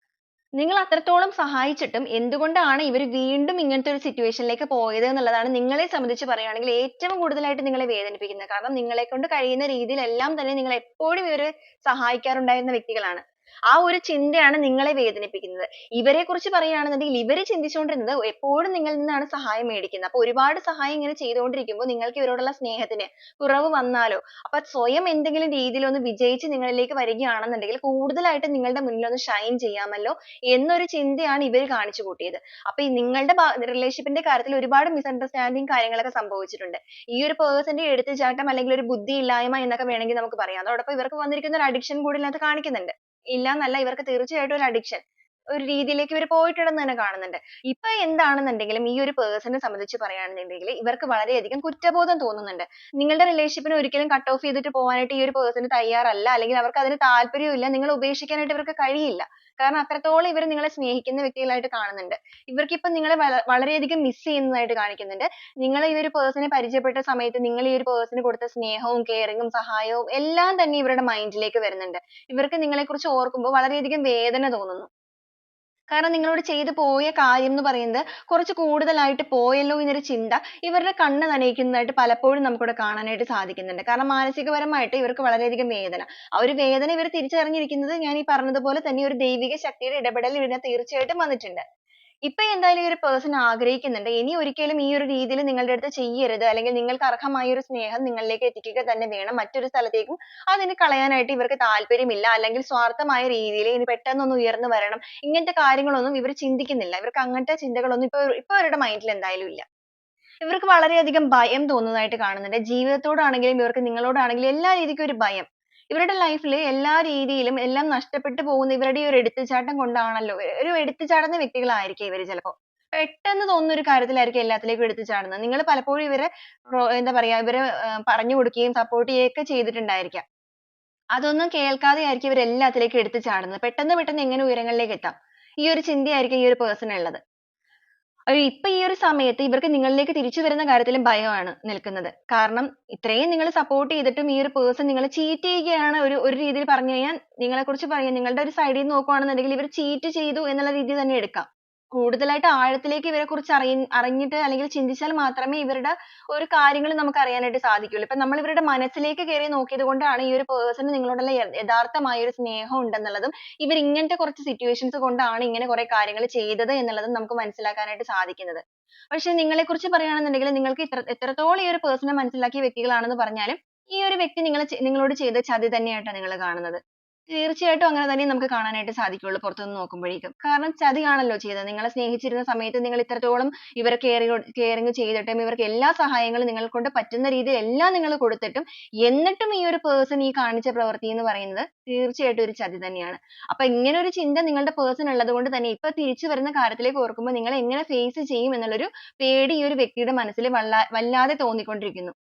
നിങ്ങൾ അത്രത്തോളം സഹായിച്ചിട്ടും എന്തുകൊണ്ടാണ് ഇവർ വീണ്ടും ഇങ്ങനത്തെ ഒരു സിറ്റുവേഷനിലേക്ക് ലേക്ക് പോയത് എന്നുള്ളതാണ് നിങ്ങളെ സംബന്ധിച്ച് പറയുകയാണെങ്കിൽ ഏറ്റവും കൂടുതലായിട്ട് നിങ്ങളെ വേദനിപ്പിക്കുന്നത്. കാരണം നിങ്ങളെ കൊണ്ട് കഴിയുന്ന രീതിയിൽ എല്ലാം തന്നെ നിങ്ങൾ എപ്പോഴും ഇവരെ സഹായിക്കാറുണ്ടായിരുന്ന വ്യക്തികളാണ്. ആ ഒരു ചിന്തയാണ് നിങ്ങളെ വേദനിപ്പിക്കുന്നത്. ഇവരെ കുറിച്ച് പറയുകയാണെന്നുണ്ടെങ്കിൽ ഇവർ ചിന്തിച്ചുകൊണ്ടിരുന്നത് എപ്പോഴും നിങ്ങളിൽ നിന്നാണ് സഹായം മേടിക്കുന്നത്. അപ്പൊ ഒരുപാട് സഹായം ഇങ്ങനെ ചെയ്തുകൊണ്ടിരിക്കുമ്പോൾ നിങ്ങൾക്ക് ഇവരോടുള്ള സ്നേഹത്തിന് കുറവ് വന്നാലോ? അപ്പൊ സ്വയം എന്തെങ്കിലും രീതിയിൽ ഒന്ന് വിജയിച്ച് നിങ്ങളിലേക്ക് വരികയാണെന്നുണ്ടെങ്കിൽ കൂടുതലായിട്ട് നിങ്ങളുടെ മുന്നിൽ ഒന്ന് ഷൈൻ ചെയ്യാമല്ലോ എന്നൊരു ചിന്തയാണ് ഇവർ കാണിച്ചു കൂട്ടിയത്. അപ്പൊ നിങ്ങളുടെ റിലേഷൻഷിപ്പിന്റെ കാര്യത്തിൽ ഒരുപാട് മിസ്അണ്ടർസ്റ്റാൻഡിങ് കാര്യങ്ങളൊക്കെ സംഭവിച്ചിട്ടുണ്ട്. ഈ ഒരു പേഴ്സന്റെ എടുത്തു എടുത്തുചാട്ടം അല്ലെങ്കിൽ ഒരു ബുദ്ധിയില്ലായ്മ എന്നൊക്കെ വേണമെങ്കിൽ നമുക്ക് പറയാം. അതോടൊപ്പം ഇവർക്ക് വന്നിരിക്കുന്ന ഒരു അഡിക്ഷൻ കൂടി ഇതിനകത്ത് കാണിക്കുന്നുണ്ട്. ഇല്ല എന്നല്ല ഇവർക്ക് തീർച്ചയായിട്ടും ഒരു addiction ഒരു രീതിയിലേക്ക് ഇവർ പോയിട്ടുണ്ടെന്ന് തന്നെ കാണുന്നുണ്ട്. ഇപ്പൊ എന്താണെന്നുണ്ടെങ്കിലും ഈ ഒരു person നെ സംബന്ധിച്ച് പറയുകയാണെന്നുണ്ടെങ്കിൽ ഇവർക്ക് വളരെയധികം കുറ്റബോധം തോന്നുന്നുണ്ട്. നിങ്ങളുടെ relationship നെ ഒരിക്കലും cut off ചെയ്തിട്ട് പോകാനായിട്ട് ഈ ഒരു person തയ്യാറല്ല അല്ലെങ്കിൽ അവർക്ക് അതിന് താല്പര്യവും ഇല്ല നിങ്ങളെ ഉപേക്ഷിക്കാനായിട്ട് ഇവർക്ക് കഴിയില്ല. കാരണം അത്രത്തോളം ഇവർ നിങ്ങളെ സ്നേഹിക്കുന്ന വ്യക്തികളായിട്ട് കാണുന്നുണ്ട്. ഇവർക്ക് ഇപ്പൊ നിങ്ങളെ വളരെ അധികം miss ചെയ്യുന്നതായിട്ട് കാണിക്കുന്നുണ്ട്. നിങ്ങൾ ഈ ഒരു person നെ പരിചയപ്പെട്ട സമയത്ത് നിങ്ങൾ ഈ ഒരു person നു കൊടുത്ത സ്നേഹവും caring ഉം സഹായവും എല്ലാം തന്നെ ഇവരുടെ mind ലേക്ക് വരുന്നുണ്ട്. ഇവർക്ക് നിങ്ങളെ കുറിച്ച് ഓർക്കുമ്പോൾ വളരെ അധികം വേദന തോന്നുന്നു. കാരണം നിങ്ങളോട് ചെയ്തു പോയ കാര്യം എന്ന് പറയുന്നത് കുറച്ച് കൂടുതലായിട്ട് പോയല്ലോ എന്നൊരു ചിന്ത ഇവരുടെ കണ്ണ് നനയിക്കുന്നതായിട്ട് പലപ്പോഴും നമുക്കിവിടെ കാണാനായിട്ട് സാധിക്കുന്നുണ്ട്. കാരണം മാനസികപരമായിട്ട് ഇവർക്ക് വളരെയധികം വേദന. ആ ഒരു വേദന ഇവർ തിരിച്ചറിഞ്ഞിരിക്കുന്നത് ഞാൻ ഈ പറഞ്ഞതുപോലെ തന്നെ ഒരു ദൈവിക ശക്തിയുടെ ഇടപെടൽ ഇതിന് തീർച്ചയായിട്ടും വന്നിട്ടുണ്ട്. ഇപ്പൊ എന്തായാലും ഈ ഒരു person ആഗ്രഹിക്കുന്നുണ്ട് ഇനി ഒരിക്കലും ഈ ഒരു രീതിയിൽ നിങ്ങളുടെ അടുത്ത് ചെയ്യരുത് അല്ലെങ്കിൽ നിങ്ങൾക്ക് അർഹമായ ഒരു സ്നേഹം നിങ്ങളിലേക്ക് എത്തിക്കുക തന്നെ വേണം. മറ്റൊരു സ്ഥലത്തേക്കും അതിനെ കളയാനായിട്ട് ഇവർക്ക് താല്പര്യമില്ല അല്ലെങ്കിൽ സ്വാർത്ഥമായ രീതിയിൽ ഇനി പെട്ടെന്നൊന്ന് ഉയർന്നു വരണം ഇങ്ങനത്തെ കാര്യങ്ങളൊന്നും ഇവർ ചിന്തിക്കുന്നില്ല. ഇവർക്ക് അങ്ങനത്തെ ചിന്തകളൊന്നും ഇപ്പൊ ഇപ്പൊ അവരുടെ mind ൽ എന്തായാലും ഇല്ല. ഇവർക്ക് വളരെ അധികം ഭയം തോന്നുന്നതായിട്ട് കാണുന്നുണ്ട്. ജീവിതത്തോടാണെങ്കിലും ഇവർക്ക് നിങ്ങളോടാണെങ്കിലും എല്ലാ രീതിക്കും ഒരു ഭയം. ഇവരുടെ life ൽ എല്ലാ രീതിയിലും എല്ലാം നഷ്ടപ്പെട്ടു പോകുന്ന ഇവരുടെ ഈ ഒരു എടുത്തുചാട്ടം കൊണ്ടാണല്ലോ ഒരു എടുത്തുചാടുന്ന വ്യക്തികളായിരിക്കും ഇവർ ചിലപ്പോൾ. പെട്ടെന്ന് തോന്നുന്ന ഒരു കാര്യത്തിലായിരിക്കും എല്ലാത്തിലേക്കും എടുത്തുചാടുന്നത് നിങ്ങൾ പലപ്പോഴും ഇവരെ എന്താ പറയാ ഇവരെ പറഞ്ഞു കൊടുക്കുകയും support ചെയ്യുകയൊക്കെ ചെയ്തിട്ടുണ്ടായിരിക്കാം. അതൊന്നും കേൾക്കാതെ ആയിരിക്കും ഇവർ എല്ലാത്തിലേക്കും എടുത്തു ചാടുന്നത്. പെട്ടെന്ന് പെട്ടെന്ന് എങ്ങനെ ഉയരങ്ങളിലേക്ക് എത്താം ഈ ഒരു ചിന്തയായിരിക്കും ഈ ഒരു person ഉള്ളത്. ഇപ്പൊ ഈ ഒരു സമയത്ത് ഇവർക്ക് നിങ്ങളിലേക്ക് തിരിച്ചു വരുന്ന കാര്യത്തിൽ ഭയമാണ് നിൽക്കുന്നത്. കാരണം ഇത്രയും നിങ്ങൾ സപ്പോർട്ട് ചെയ്തിട്ടും ഈ ഒരു പേഴ്സൺ നിങ്ങളെ ചീറ്റ് ചെയ്യുകയാണ് ഒരു ഒരു രീതിയിൽ പറഞ്ഞു കഴിഞ്ഞാൽ നിങ്ങളെ കുറിച്ച് പറയാ നിങ്ങളുടെ ഒരു സൈഡിൽ നിന്ന് നോക്കുകയാണെന്നുണ്ടെങ്കിൽ ഇവർ ചീറ്റ് ചെയ്തു എന്നുള്ള രീതിയിൽ തന്നെ എടുക്കാം. കൂടുതലായിട്ട് ആഴത്തിലേക്ക് ഇവരെക്കുറിച്ച് അറിയ അറിഞ്ഞിട്ട് അല്ലെങ്കിൽ ചിന്തിച്ചാൽ മാത്രമേ ഇവരുടെ ഒരു കാര്യങ്ങൾ നമുക്ക് അറിയാനായിട്ട് സാധിക്കുകയുള്ളൂ. ഇപ്പൊ നമ്മൾ ഇവരുടെ മനസ്സിലേക്ക് കയറി നോക്കിയത് കൊണ്ടാണ് ഈ ഒരു person ന് നിങ്ങളോടുള്ള യഥാർത്ഥമായ ഒരു സ്നേഹം ഉണ്ടെന്നുള്ളതും ഇവർ ഇങ്ങനത്തെ കുറച്ച് situations കൊണ്ടാണ് ഇങ്ങനെ കുറെ കാര്യങ്ങൾ ചെയ്തത് എന്നുള്ളതും നമുക്ക് മനസ്സിലാക്കാനായിട്ട് സാധിക്കുന്നത്. പക്ഷേ നിങ്ങളെക്കുറിച്ച് പറയുകയാണെന്നുണ്ടെങ്കിൽ നിങ്ങൾക്ക് ഇത്ര എത്രത്തോളം ഈ ഒരു person നെ മനസ്സിലാക്കിയ വ്യക്തികളാണെന്ന് പറഞ്ഞാലും ഈ ഒരു വ്യക്തി നിങ്ങളെ നിങ്ങളോട് ചെയ്ത ചതി തന്നെയായിട്ടാണ് നിങ്ങൾ കാണുന്നത്. തീർച്ചയായിട്ടും അങ്ങനെ തന്നെ നമുക്ക് കാണാനായിട്ട് സാധിക്കുകയുള്ളൂ പുറത്തുനിന്ന് നോക്കുമ്പോഴേക്കും. കാരണം ചതിയാണല്ലോ ചെയ്തത്. നിങ്ങളെ സ്നേഹിച്ചിരുന്ന സമയത്ത് നിങ്ങൾ ഇത്രത്തോളം ഇവരെ caring ചെയ്തിട്ടും ഇവർക്ക് എല്ലാ സഹായങ്ങളും നിങ്ങളെക്കൊണ്ട് പറ്റുന്ന രീതിയിൽ എല്ലാം നിങ്ങൾ കൊടുത്തിട്ടും എന്നിട്ടും ഈ ഒരു പേഴ്സൺ ഈ കാണിച്ച പ്രവൃത്തി എന്ന് പറയുന്നത് തീർച്ചയായിട്ടും ഒരു ചതി തന്നെയാണ്. അപ്പോൾ ഇങ്ങനെ ഒരു ചിന്ത നിങ്ങളുടെ person ഉള്ളതുകൊണ്ട് തന്നെ ഇപ്പൊ തിരിച്ചു വരുന്ന കാര്യത്തിലേക്ക് ഓർക്കുമ്പോൾ നിങ്ങൾ എങ്ങനെ ഫേസ് ചെയ്യും എന്നുള്ള ഒരു പേടി ഈ ഒരു വ്യക്തിയുടെ മനസ്സിൽ വല്ലാതെ തോന്നിക്കൊണ്ടിരിക്കുന്നു.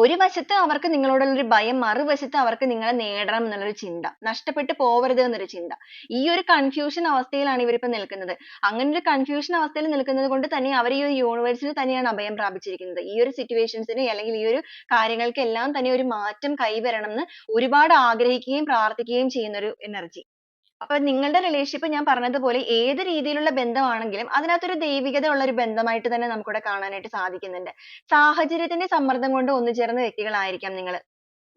ഒരു വശത്ത് അവർക്ക് നിങ്ങളോടുള്ള ഒരു ഭയം മറുവശത്ത് അവർക്ക് നിങ്ങളെ നേടണം എന്നുള്ളൊരു ചിന്ത നഷ്ടപ്പെട്ടു പോവരുത് എന്നൊരു ചിന്ത. ഈ ഒരു confusion അവസ്ഥയിലാണ് ഇവർ ഇപ്പൊ നിൽക്കുന്നത്. അങ്ങനെ ഒരു confusion അവസ്ഥയിൽ നിൽക്കുന്നത് കൊണ്ട് തന്നെ അവർ ഈ ഒരു universe ൽ തന്നെയാണ് അഭയം പ്രാപിച്ചിരിക്കുന്നത്. ഈ ഒരു situations അല്ലെങ്കിൽ ഈ ഒരു കാര്യങ്ങൾക്ക് എല്ലാം തന്നെ ഒരു മാറ്റം കൈവരണം എന്ന് ഒരുപാട് ആഗ്രഹിക്കുകയും പ്രാർത്ഥിക്കുകയും ചെയ്യുന്ന ഒരു energy. അപ്പൊ നിങ്ങളുടെ relationship ഞാൻ പറഞ്ഞതുപോലെ ഏത് രീതിയിലുള്ള ബന്ധമാണെങ്കിലും അതിനകത്ത് ഒരു ദൈവികത ഉള്ള ഒരു ബന്ധമായിട്ട് തന്നെ നമുക്ക് ഇവിടെ കാണാനായിട്ട് സാധിക്കുന്നുണ്ട്. സാഹചര്യത്തിന്റെ സമ്മർദ്ദം കൊണ്ട് ഒന്നുചേർന്ന വ്യക്തികളായിരിക്കാം നിങ്ങൾ.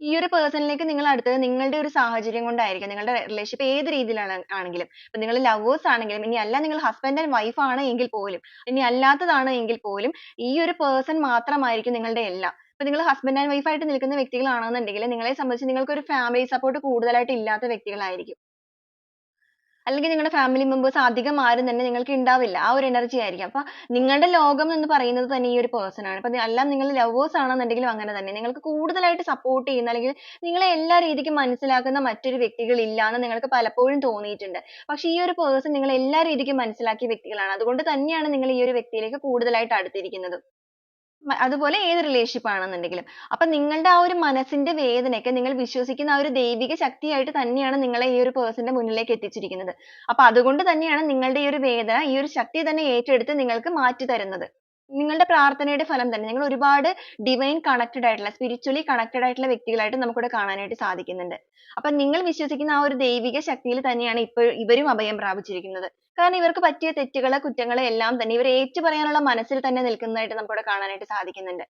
ഈ ഒരു person ലേക്ക് നിങ്ങൾ അടുത്തത് നിങ്ങളുടെ ഒരു സാഹചര്യം കൊണ്ടായിരിക്കാം. നിങ്ങളുടെ relationship ഏത് രീതിയിലാണ് ആണെങ്കിലും ഇപ്പൊ നിങ്ങൾ lovers ആണെങ്കിലും ഇനി അല്ല നിങ്ങൾ husband and wife ആണ് എങ്കിൽ പോലും ഇനി അല്ലാത്തതാണ് എങ്കിൽ പോലും ഈ ഒരു person മാത്രമായിരിക്കും നിങ്ങളുടെ എല്ലാം. ഇപ്പൊ നിങ്ങൾ husband and wife ആയിട്ട് നിൽക്കുന്ന വ്യക്തികളാണെന്നുണ്ടെങ്കിൽ നിങ്ങളെ സംബന്ധിച്ച് നിങ്ങൾക്ക് ഒരു family support കൂടുതലായിട്ട് ഇല്ലാത്ത വ്യക്തികളായിരിക്കും. അല്ലെങ്കിൽ നിങ്ങളുടെ ഫാമിലി മെമ്പേഴ്സ് അധികം ആരും തന്നെ നിങ്ങൾക്ക് ഉണ്ടാവില്ല. ആ ഒരു എനർജി ആയിരിക്കും. അപ്പൊ നിങ്ങളുടെ ലോകം എന്ന് പറയുന്നത് തന്നെ ഈ ഒരു person ആണ്. അപ്പൊ അല്ല നിങ്ങൾ ലവേഴ്സ് ആണെന്നുണ്ടെങ്കിലും അങ്ങനെ തന്നെ. നിങ്ങൾക്ക് കൂടുതലായിട്ട് സപ്പോർട്ട് ചെയ്യുന്ന അല്ലെങ്കിൽ നിങ്ങളെ എല്ലാ രീതിക്കും മനസ്സിലാക്കുന്ന മറ്റൊരു വ്യക്തികൾ ഇല്ല എന്ന് നിങ്ങൾക്ക് പലപ്പോഴും തോന്നിയിട്ടുണ്ട്. പക്ഷെ ഈ ഒരു പേഴ്സൺ നിങ്ങളെ എല്ലാ രീതിക്കും മനസ്സിലാക്കിയ വ്യക്തികളാണ്. അതുകൊണ്ട് തന്നെയാണ് നിങ്ങൾ ഈ ഒരു വ്യക്തിയിലേക്ക് കൂടുതലായിട്ട് അടുത്തിരിക്കുന്നത്. അതുപോലെ ഏത് relationship ആണെന്നുണ്ടെങ്കിലും. അപ്പൊ നിങ്ങളുടെ ആ ഒരു മനസ്സിന്റെ വേദനയൊക്കെ നിങ്ങൾ വിശ്വസിക്കുന്ന ആ ഒരു ദൈവിക ശക്തിയായിട്ട് തന്നെയാണ് നിങ്ങളെ ഈ ഒരു person ന്റെ മുന്നിലേക്ക് എത്തിച്ചിരിക്കുന്നത്. അപ്പൊ അതുകൊണ്ട് തന്നെയാണ് നിങ്ങളുടെ ഈ ഒരു വേദന ഈ ഒരു ശക്തി തന്നെ ഏറ്റെടുത്ത് നിങ്ങൾക്ക് മാറ്റി തരുന്നത്. നിങ്ങളുടെ പ്രാർത്ഥനയുടെ ഫലം തന്നെ. നിങ്ങൾ ഒരുപാട് ഡിവൈൻ കണക്റ്റഡ് ആയിട്ടുള്ള സ്പിരിച്വലി കണക്റ്റഡ് ആയിട്ടുള്ള വ്യക്തികളായിട്ട് നമുക്ക് ഇവിടെ കാണാനായിട്ട് സാധിക്കുന്നുണ്ട്. അപ്പൊ നിങ്ങൾ വിശ്വസിക്കുന്ന ആ ഒരു ദൈവിക ശക്തിയിൽ തന്നെയാണ് ഇപ്പോൾ ഇവരും അഭയം പ്രാപിച്ചിരിക്കുന്നത്. കാരണം ഇവർക്ക് പറ്റിയ തെറ്റുകളെ കുറ്റങ്ങളെ എല്ലാം തന്നെ ഇവർ ഏറ്റു പറയാനുള്ള മനസ്സിൽ തന്നെ നിൽക്കുന്നതായിട്ട് നമുക്ക് ഇവിടെ കാണാനായിട്ട് സാധിക്കുന്നുണ്ട്.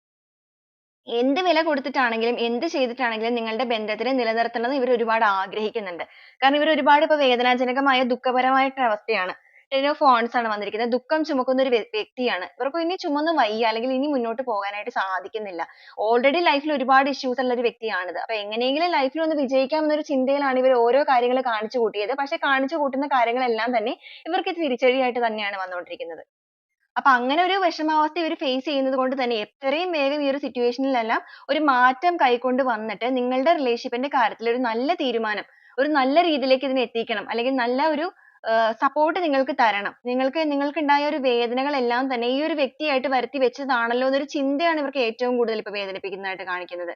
എന്ത് വില കൊടുത്തിട്ടാണെങ്കിലും എന്ത് ചെയ്തിട്ടാണെങ്കിലും നിങ്ങളുടെ ബന്ധത്തിനെ നിലനിർത്തണം ഇവർ ഒരുപാട് ആഗ്രഹിക്കുന്നുണ്ട്. കാരണം ഇവർ ഒരുപാട് ഇപ്പൊ വേദനാജനകമായ ദുഃഖപരമായിട്ടുള്ള അവസ്ഥയാണ്. Of ആണ് വന്നിരിക്കുന്നത്. ദുഃഖം ചുമക്കുന്ന ഒരു വ്യക്തിയാണ്. ഇവർക്ക് ഇനി ചുമന്ന് വയ്യ അല്ലെങ്കിൽ ഇനി മുന്നോട്ട് പോകാനായിട്ട് സാധിക്കുന്നില്ല. already life ൽ ഒരുപാട് issues ഉള്ള ഒരു വ്യക്തിയാണിത്. അപ്പൊ എങ്ങനെയെങ്കിലും life ൽ ഒന്ന് വിജയിക്കാം എന്നൊരു ചിന്തയിലാണ് ഇവർ ഓരോ കാര്യങ്ങൾ കാണിച്ചു കൂട്ടിയത്. പക്ഷെ കാണിച്ചു കൂട്ടുന്ന കാര്യങ്ങളെല്ലാം തന്നെ ഇവർക്ക് തിരിച്ചടിയായിട്ട് തന്നെയാണ് വന്നുകൊണ്ടിരിക്കുന്നത്. അപ്പൊ അങ്ങനെ ഒരു വിഷമാവസ്ഥ ഇവർ face ചെയ്യുന്നത് കൊണ്ട് തന്നെ എത്രയും വേഗം ഈ ഒരു situation ലെല്ലാം ഒരു മാറ്റം കൈക്കൊണ്ട് വന്നിട്ട് നിങ്ങളുടെ relationship ന്റെ കാര്യത്തിൽ ഒരു നല്ല തീരുമാനം ഒരു നല്ല രീതിയിലേക്ക് ഇതിനെ എത്തിക്കണം അല്ലെങ്കിൽ നല്ല ഒരു സപ്പോർട്ട് നിങ്ങൾക്ക് തരണം. നിങ്ങൾക്ക് നിങ്ങൾക്ക് ഉണ്ടായ ഒരു വേദനകളെല്ലാം തന്നെ ഈ ഒരു വ്യക്തിയായിട്ട് വരുത്തി വെച്ചതാണല്ലോ എന്നൊരു ചിന്തയാണ് ഇവർക്ക് ഏറ്റവും കൂടുതൽ ഇപ്പോൾ വേദനിപ്പിക്കുന്നതായിട്ട് കാണിക്കുന്നത്.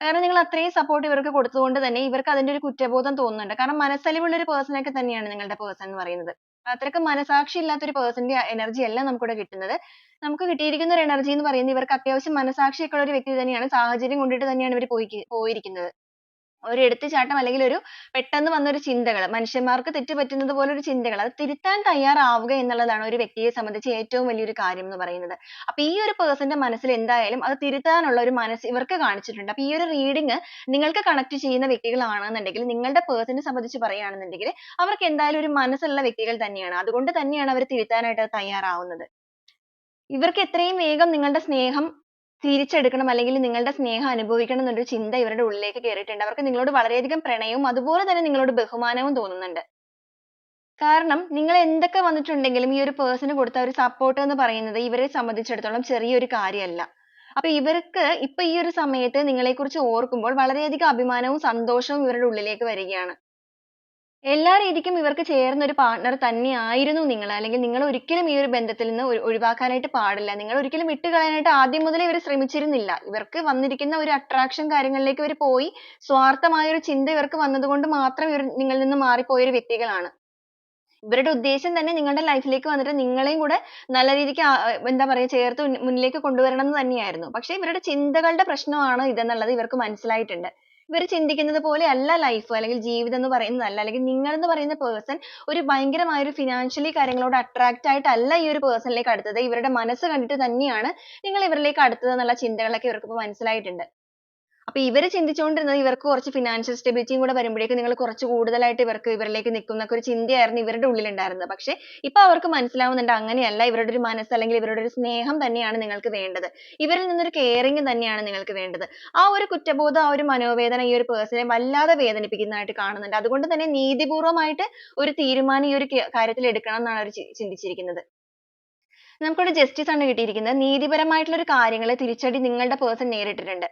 കാരണം നിങ്ങൾ അത്രയും സപ്പോർട്ട് ഇവർക്ക് കൊടുത്തതുകൊണ്ട് തന്നെ ഇവർക്ക് അതിന്റെ ഒരു കുറ്റബോധം തോന്നുന്നുണ്ട്. കാരണം മനസ്സലിവുള്ള ഒരു person ഒക്കെ തന്നെയാണ് നിങ്ങളുടെ person എന്ന് പറയുന്നത്. അത്രയ്ക്ക് മനസാക്ഷി ഇല്ലാത്ത ഒരു person ന്റെ energy അല്ല നമുക്കിവിടെ കിട്ടുന്നത്. നമുക്ക് കിട്ടിയിരിക്കുന്ന ഒരു energy എന്ന് പറയുന്നത് ഇവർക്ക് അത്യാവശ്യം മനസാക്ഷി ഒക്കെ ഉള്ള ഒരു വ്യക്തി തന്നെയാണ്. സാഹചര്യം കൊണ്ടിട്ട് തന്നെയാണ് ഇവർ പോയി പോയിരിക്കുന്നത്. ഒരു എടുത്തുചാട്ടം അല്ലെങ്കിൽ ഒരു പെട്ടെന്ന് വന്ന ഒരു ചിന്തകൾ മനുഷ്യന്മാർക്ക് തെറ്റ് പറ്റുന്നത് പോലെ ഒരു ചിന്തകൾ അത് തിരുത്താൻ തയ്യാറാവുക എന്നുള്ളതാണ് ഒരു വ്യക്തിയെ സംബന്ധിച്ച് ഏറ്റവും വലിയ ഒരു കാര്യം എന്ന് പറയുന്നത്. അപ്പൊ ഈ ഒരു person ന്റെ മനസ്സിൽ എന്തായാലും അത് തിരുത്താനുള്ള ഒരു മനസ്സ് ഇവർക്ക് കാണിച്ചിട്ടുണ്ട്. അപ്പൊ ഈ ഒരു reading നിങ്ങൾക്ക് connect ചെയ്യുന്ന വ്യക്തികളാണെന്നുണ്ടെങ്കിൽ നിങ്ങളുടെ person നെ സംബന്ധിച്ച് പറയുകയാണെന്നുണ്ടെങ്കിൽ അവർക്ക് എന്തായാലും ഒരു മനസ്സുള്ള വ്യക്തികൾ തന്നെയാണ്. അതുകൊണ്ട് തന്നെയാണ് അവർ തിരുത്താനായിട്ട് തയ്യാറാവുന്നത്. ഇവർക്ക് എത്രയും വേഗം നിങ്ങളുടെ സ്നേഹം തിരിച്ചെടുക്കണം അല്ലെങ്കിൽ നിങ്ങളുടെ സ്നേഹം അനുഭവിക്കണം എന്നൊരു ചിന്ത ഇവരുടെ ഉള്ളിലേക്ക് കേറിയിട്ടുണ്ട്. അവർക്ക് നിങ്ങളോട് വളരെയധികം പ്രണയവും അതുപോലെ തന്നെ നിങ്ങളോട് ബഹുമാനവും തോന്നുന്നുണ്ട്. കാരണം നിങ്ങൾ എന്തൊക്കെ വന്നിട്ടുണ്ടെങ്കിലും ഈ ഒരു person കൊടുത്ത ഒരു support എന്ന് പറയുന്നത് ഇവരെ സംബന്ധിച്ചിടത്തോളം ചെറിയൊരു കാര്യമല്ല. അപ്പൊ ഇവർക്ക് ഇപ്പൊ ഈ ഒരു സമയത്ത് നിങ്ങളെ കുറിച്ച് ഓർക്കുമ്പോൾ വളരെയധികം അഭിമാനവും സന്തോഷവും ഇവരുടെ ഉള്ളിലേക്ക് വരികയാണ്. എല്ലാ രീതിക്കും ഇവർക്ക് ചേർന്ന ഒരു പാർട്ണർ തന്നെയായിരുന്നു നിങ്ങൾ. അല്ലെങ്കിൽ നിങ്ങൾ ഒരിക്കലും ഈ ഒരു ബന്ധത്തിൽ നിന്ന് ഒഴി ഒഴിവാക്കാനായിട്ട് പാടില്ല. നിങ്ങൾ ഒരിക്കലും വിട്ടുകളയാനായിട്ട് ആദ്യം മുതലേ ഇവർ ശ്രമിച്ചിരുന്നില്ല. ഇവർക്ക് വന്നിരിക്കുന്ന ഒരു attraction കാര്യങ്ങളിലേക്ക് ഇവർ പോയി. സ്വാർത്ഥമായ ഒരു ചിന്ത ഇവർക്ക് വന്നതുകൊണ്ട് മാത്രം ഇവർ നിങ്ങളിൽ നിന്ന് മാറിപ്പോയ ഒരു വ്യക്തികളാണ്. ഇവരുടെ ഉദ്ദേശം തന്നെ നിങ്ങളുടെ ലൈഫിലേക്ക് വന്നിട്ട് നിങ്ങളെയും കൂടെ നല്ല രീതിക്ക് എന്താ പറയുക ചേർത്ത് മുന്നിലേക്ക് കൊണ്ടുവരണം എന്ന് തന്നെയായിരുന്നു. പക്ഷേ ഇവരുടെ ചിന്തകളുടെ പ്രശ്നമാണ് ഇതെന്നുള്ളത് ഇവർക്ക് മനസ്സിലായിട്ടുണ്ട്. ഇവർ ചിന്തിക്കുന്നത് പോലെ അല്ല ലൈഫ് അല്ലെങ്കിൽ ജീവിതം എന്ന് പറയുന്നത് അല്ല അല്ലെങ്കിൽ നിങ്ങൾ എന്ന് പറയുന്ന person ഒരു ഭയങ്കരമായ ഒരു ഫിനാൻഷ്യലി കാര്യങ്ങളോട് attract ആയിട്ടല്ല ഈ ഒരു person അടുത്തത്. ഇവരുടെ മനസ്സ് കണ്ടിട്ട് തന്നെയാണ് നിങ്ങൾ ഇവരിലേക്ക് അടുത്തത് എന്നുള്ള ചിന്തകളൊക്കെ ഇവർക്ക് ഇപ്പോൾ മനസ്സിലായിട്ടുണ്ട്. അപ്പൊ ഇവർ ചിന്തിച്ചുകൊണ്ടിരുന്നത് ഇവർക്ക് കുറച്ച് financial stability കൂടെ വരുമ്പോഴേക്കും നിങ്ങൾ കുറച്ച് കൂടുതലായിട്ട് ഇവർക്ക് ഇവരിലേക്ക് നിൽക്കുന്ന എന്നൊക്കെ ഒരു ചിന്തയായിരുന്നു ഇവരുടെ ഉള്ളിൽ ഉണ്ടായിരുന്നത് പക്ഷേ ഇപ്പൊ അവർക്ക് മനസ്സിലാവുന്നുണ്ട് അങ്ങനെയല്ല ഇവരുടെ ഒരു മനസ്സ് അല്ലെങ്കിൽ ഇവരുടെ ഒരു സ്നേഹം തന്നെയാണ് നിങ്ങൾക്ക് വേണ്ടത്. ഇവരിൽ നിന്ന് ഒരു caring തന്നെയാണ് നിങ്ങൾക്ക് വേണ്ടത്. ആ ഒരു കുറ്റബോധം ആ ഒരു മനോവേദന ഈ ഒരു person നെ വല്ലാതെ വേദനിപ്പിക്കുന്നതായിട്ട് കാണുന്നുണ്ട്. അതുകൊണ്ട് തന്നെ നീതിപൂർവമായിട്ട് ഒരു തീരുമാനം ഈ ഒരു കാര്യത്തിൽ എടുക്കണം എന്നാണ് അവർ ചിന്തിച്ചിരിക്കുന്നത്. നമുക്കിവിടെ justice ആണ് കിട്ടിയിരിക്കുന്നത്. നീതിപരമായിട്ടുള്ള ഒരു കാര്യങ്ങളെ തിരിച്ചടി നിങ്ങളുടെ person നേരിട്ടിട്ടുണ്ട്.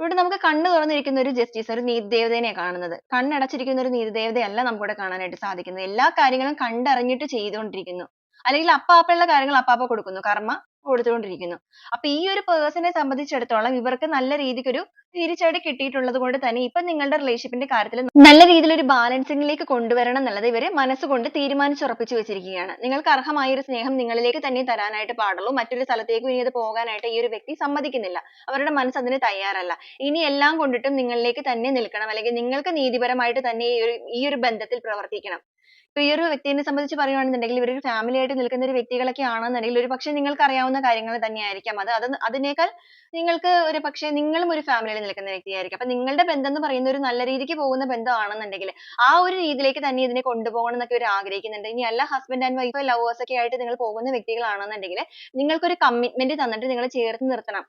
ഇവിടെ നമുക്ക് കണ്ണ് തുറന്നിരിക്കുന്ന ഒരു justice ഒരു നീതി കാണുന്നത്. കണ്ണടച്ചിരിക്കുന്ന ഒരു നീതി ദേവതയല്ല നമുക്കിവിടെ കാണാനായിട്ട് സാധിക്കുന്നത്. എല്ലാ കാര്യങ്ങളും കണ്ടറിഞ്ഞിട്ട് ചെയ്തുകൊണ്ടിരിക്കുന്നു. അല്ലെങ്കിൽ അപ്പാപ്പയുള്ള കാര്യങ്ങൾ അപ്പാപ്പ കൊടുക്കുന്നു. കർമ്മ കൊടുത്തുകൊണ്ടിരിക്കുന്നു. അപ്പൊ ഈ ഒരു നെ സംബന്ധിച്ചിടത്തോളം ഇവർക്ക് നല്ല രീതിക്ക് ഒരു തിരിച്ചടി കിട്ടിയിട്ടുള്ളത് കൊണ്ട് തന്നെ ഇപ്പൊ നിങ്ങളുടെ relationship ന്റെ കാര്യത്തിൽ നല്ല രീതിയിൽ ഒരു balancing ലേക്ക് കൊണ്ടുവരണം എന്നുള്ളത് ഇവർ മനസ്സുകൊണ്ട് തീരുമാനിച്ചുറപ്പിച്ചു വെച്ചിരിക്കുകയാണ്. നിങ്ങൾക്ക് അർഹമായ ഒരു സ്നേഹം നിങ്ങളിലേക്ക് തന്നെ തരാനായിട്ട് പാടുള്ളൂ. മറ്റൊരു സ്ഥലത്തേക്ക് ഇനി അത് പോകാനായിട്ട് ഈ ഒരു വ്യക്തി സമ്മതിക്കുന്നില്ല. അവരുടെ മനസ്സ് അതിന് തയ്യാറല്ല. ഇനി എല്ലാം കൊണ്ടിട്ടും നിങ്ങളിലേക്ക് തന്നെ നിൽക്കണം. അല്ലെങ്കിൽ നിങ്ങൾക്ക് നീതിപരമായിട്ട് തന്നെ ഈ ഒരു ഈ ഒരു ബന്ധത്തിൽ പ്രവർത്തിക്കണം. ഇപ്പൊ ഈ ഒരു വ്യക്തിനെ സംബന്ധിച്ച് പറയുകയാണെന്നുണ്ടെങ്കിൽ ഇവർ ഒരു ഫാമിലി ആയിട്ട് നിൽക്കുന്ന ഒരു വ്യക്തികളൊക്കെ ആണെന്നുണ്ടെങ്കിൽ ഒരു പക്ഷേ നിങ്ങൾക്ക് അറിയാവുന്ന കാര്യങ്ങൾ തന്നെയായിരിക്കാം. അത് അത് അതിനേക്കാൾ നിങ്ങൾക്ക് ഒരു പക്ഷേ നിങ്ങളും ഒരു ഫാമിലിയിൽ യിൽ നിൽക്കുന്ന വ്യക്തിയായിരിക്കും. അപ്പോൾ നിങ്ങളുടെ ബന്ധം എന്ന് പറയുന്നത് ഒരു നല്ല രീതിക്ക് പോകുന്ന ബന്ധം ബന്ധമാണെന്നുണ്ടെങ്കിൽ ആ ഒരു രീതിയിലേക്ക് തന്നെ ഇതിനെ കൊണ്ടുപോകണം എന്നൊക്കെ ഇവർ ആഗ്രഹിക്കുന്നുണ്ട്. ഇനി അല്ല husband and wife lovers ഒക്കെ ആയിട്ട് നിങ്ങൾ പോകുന്ന വ്യക്തികളാണെന്നുണ്ടെങ്കിൽ നിങ്ങൾക്കൊരു കമ്മിറ്റ്മെന്റ് തന്നിട്ട് നിങ്ങളെ ചേർത്ത് നിർത്തണം.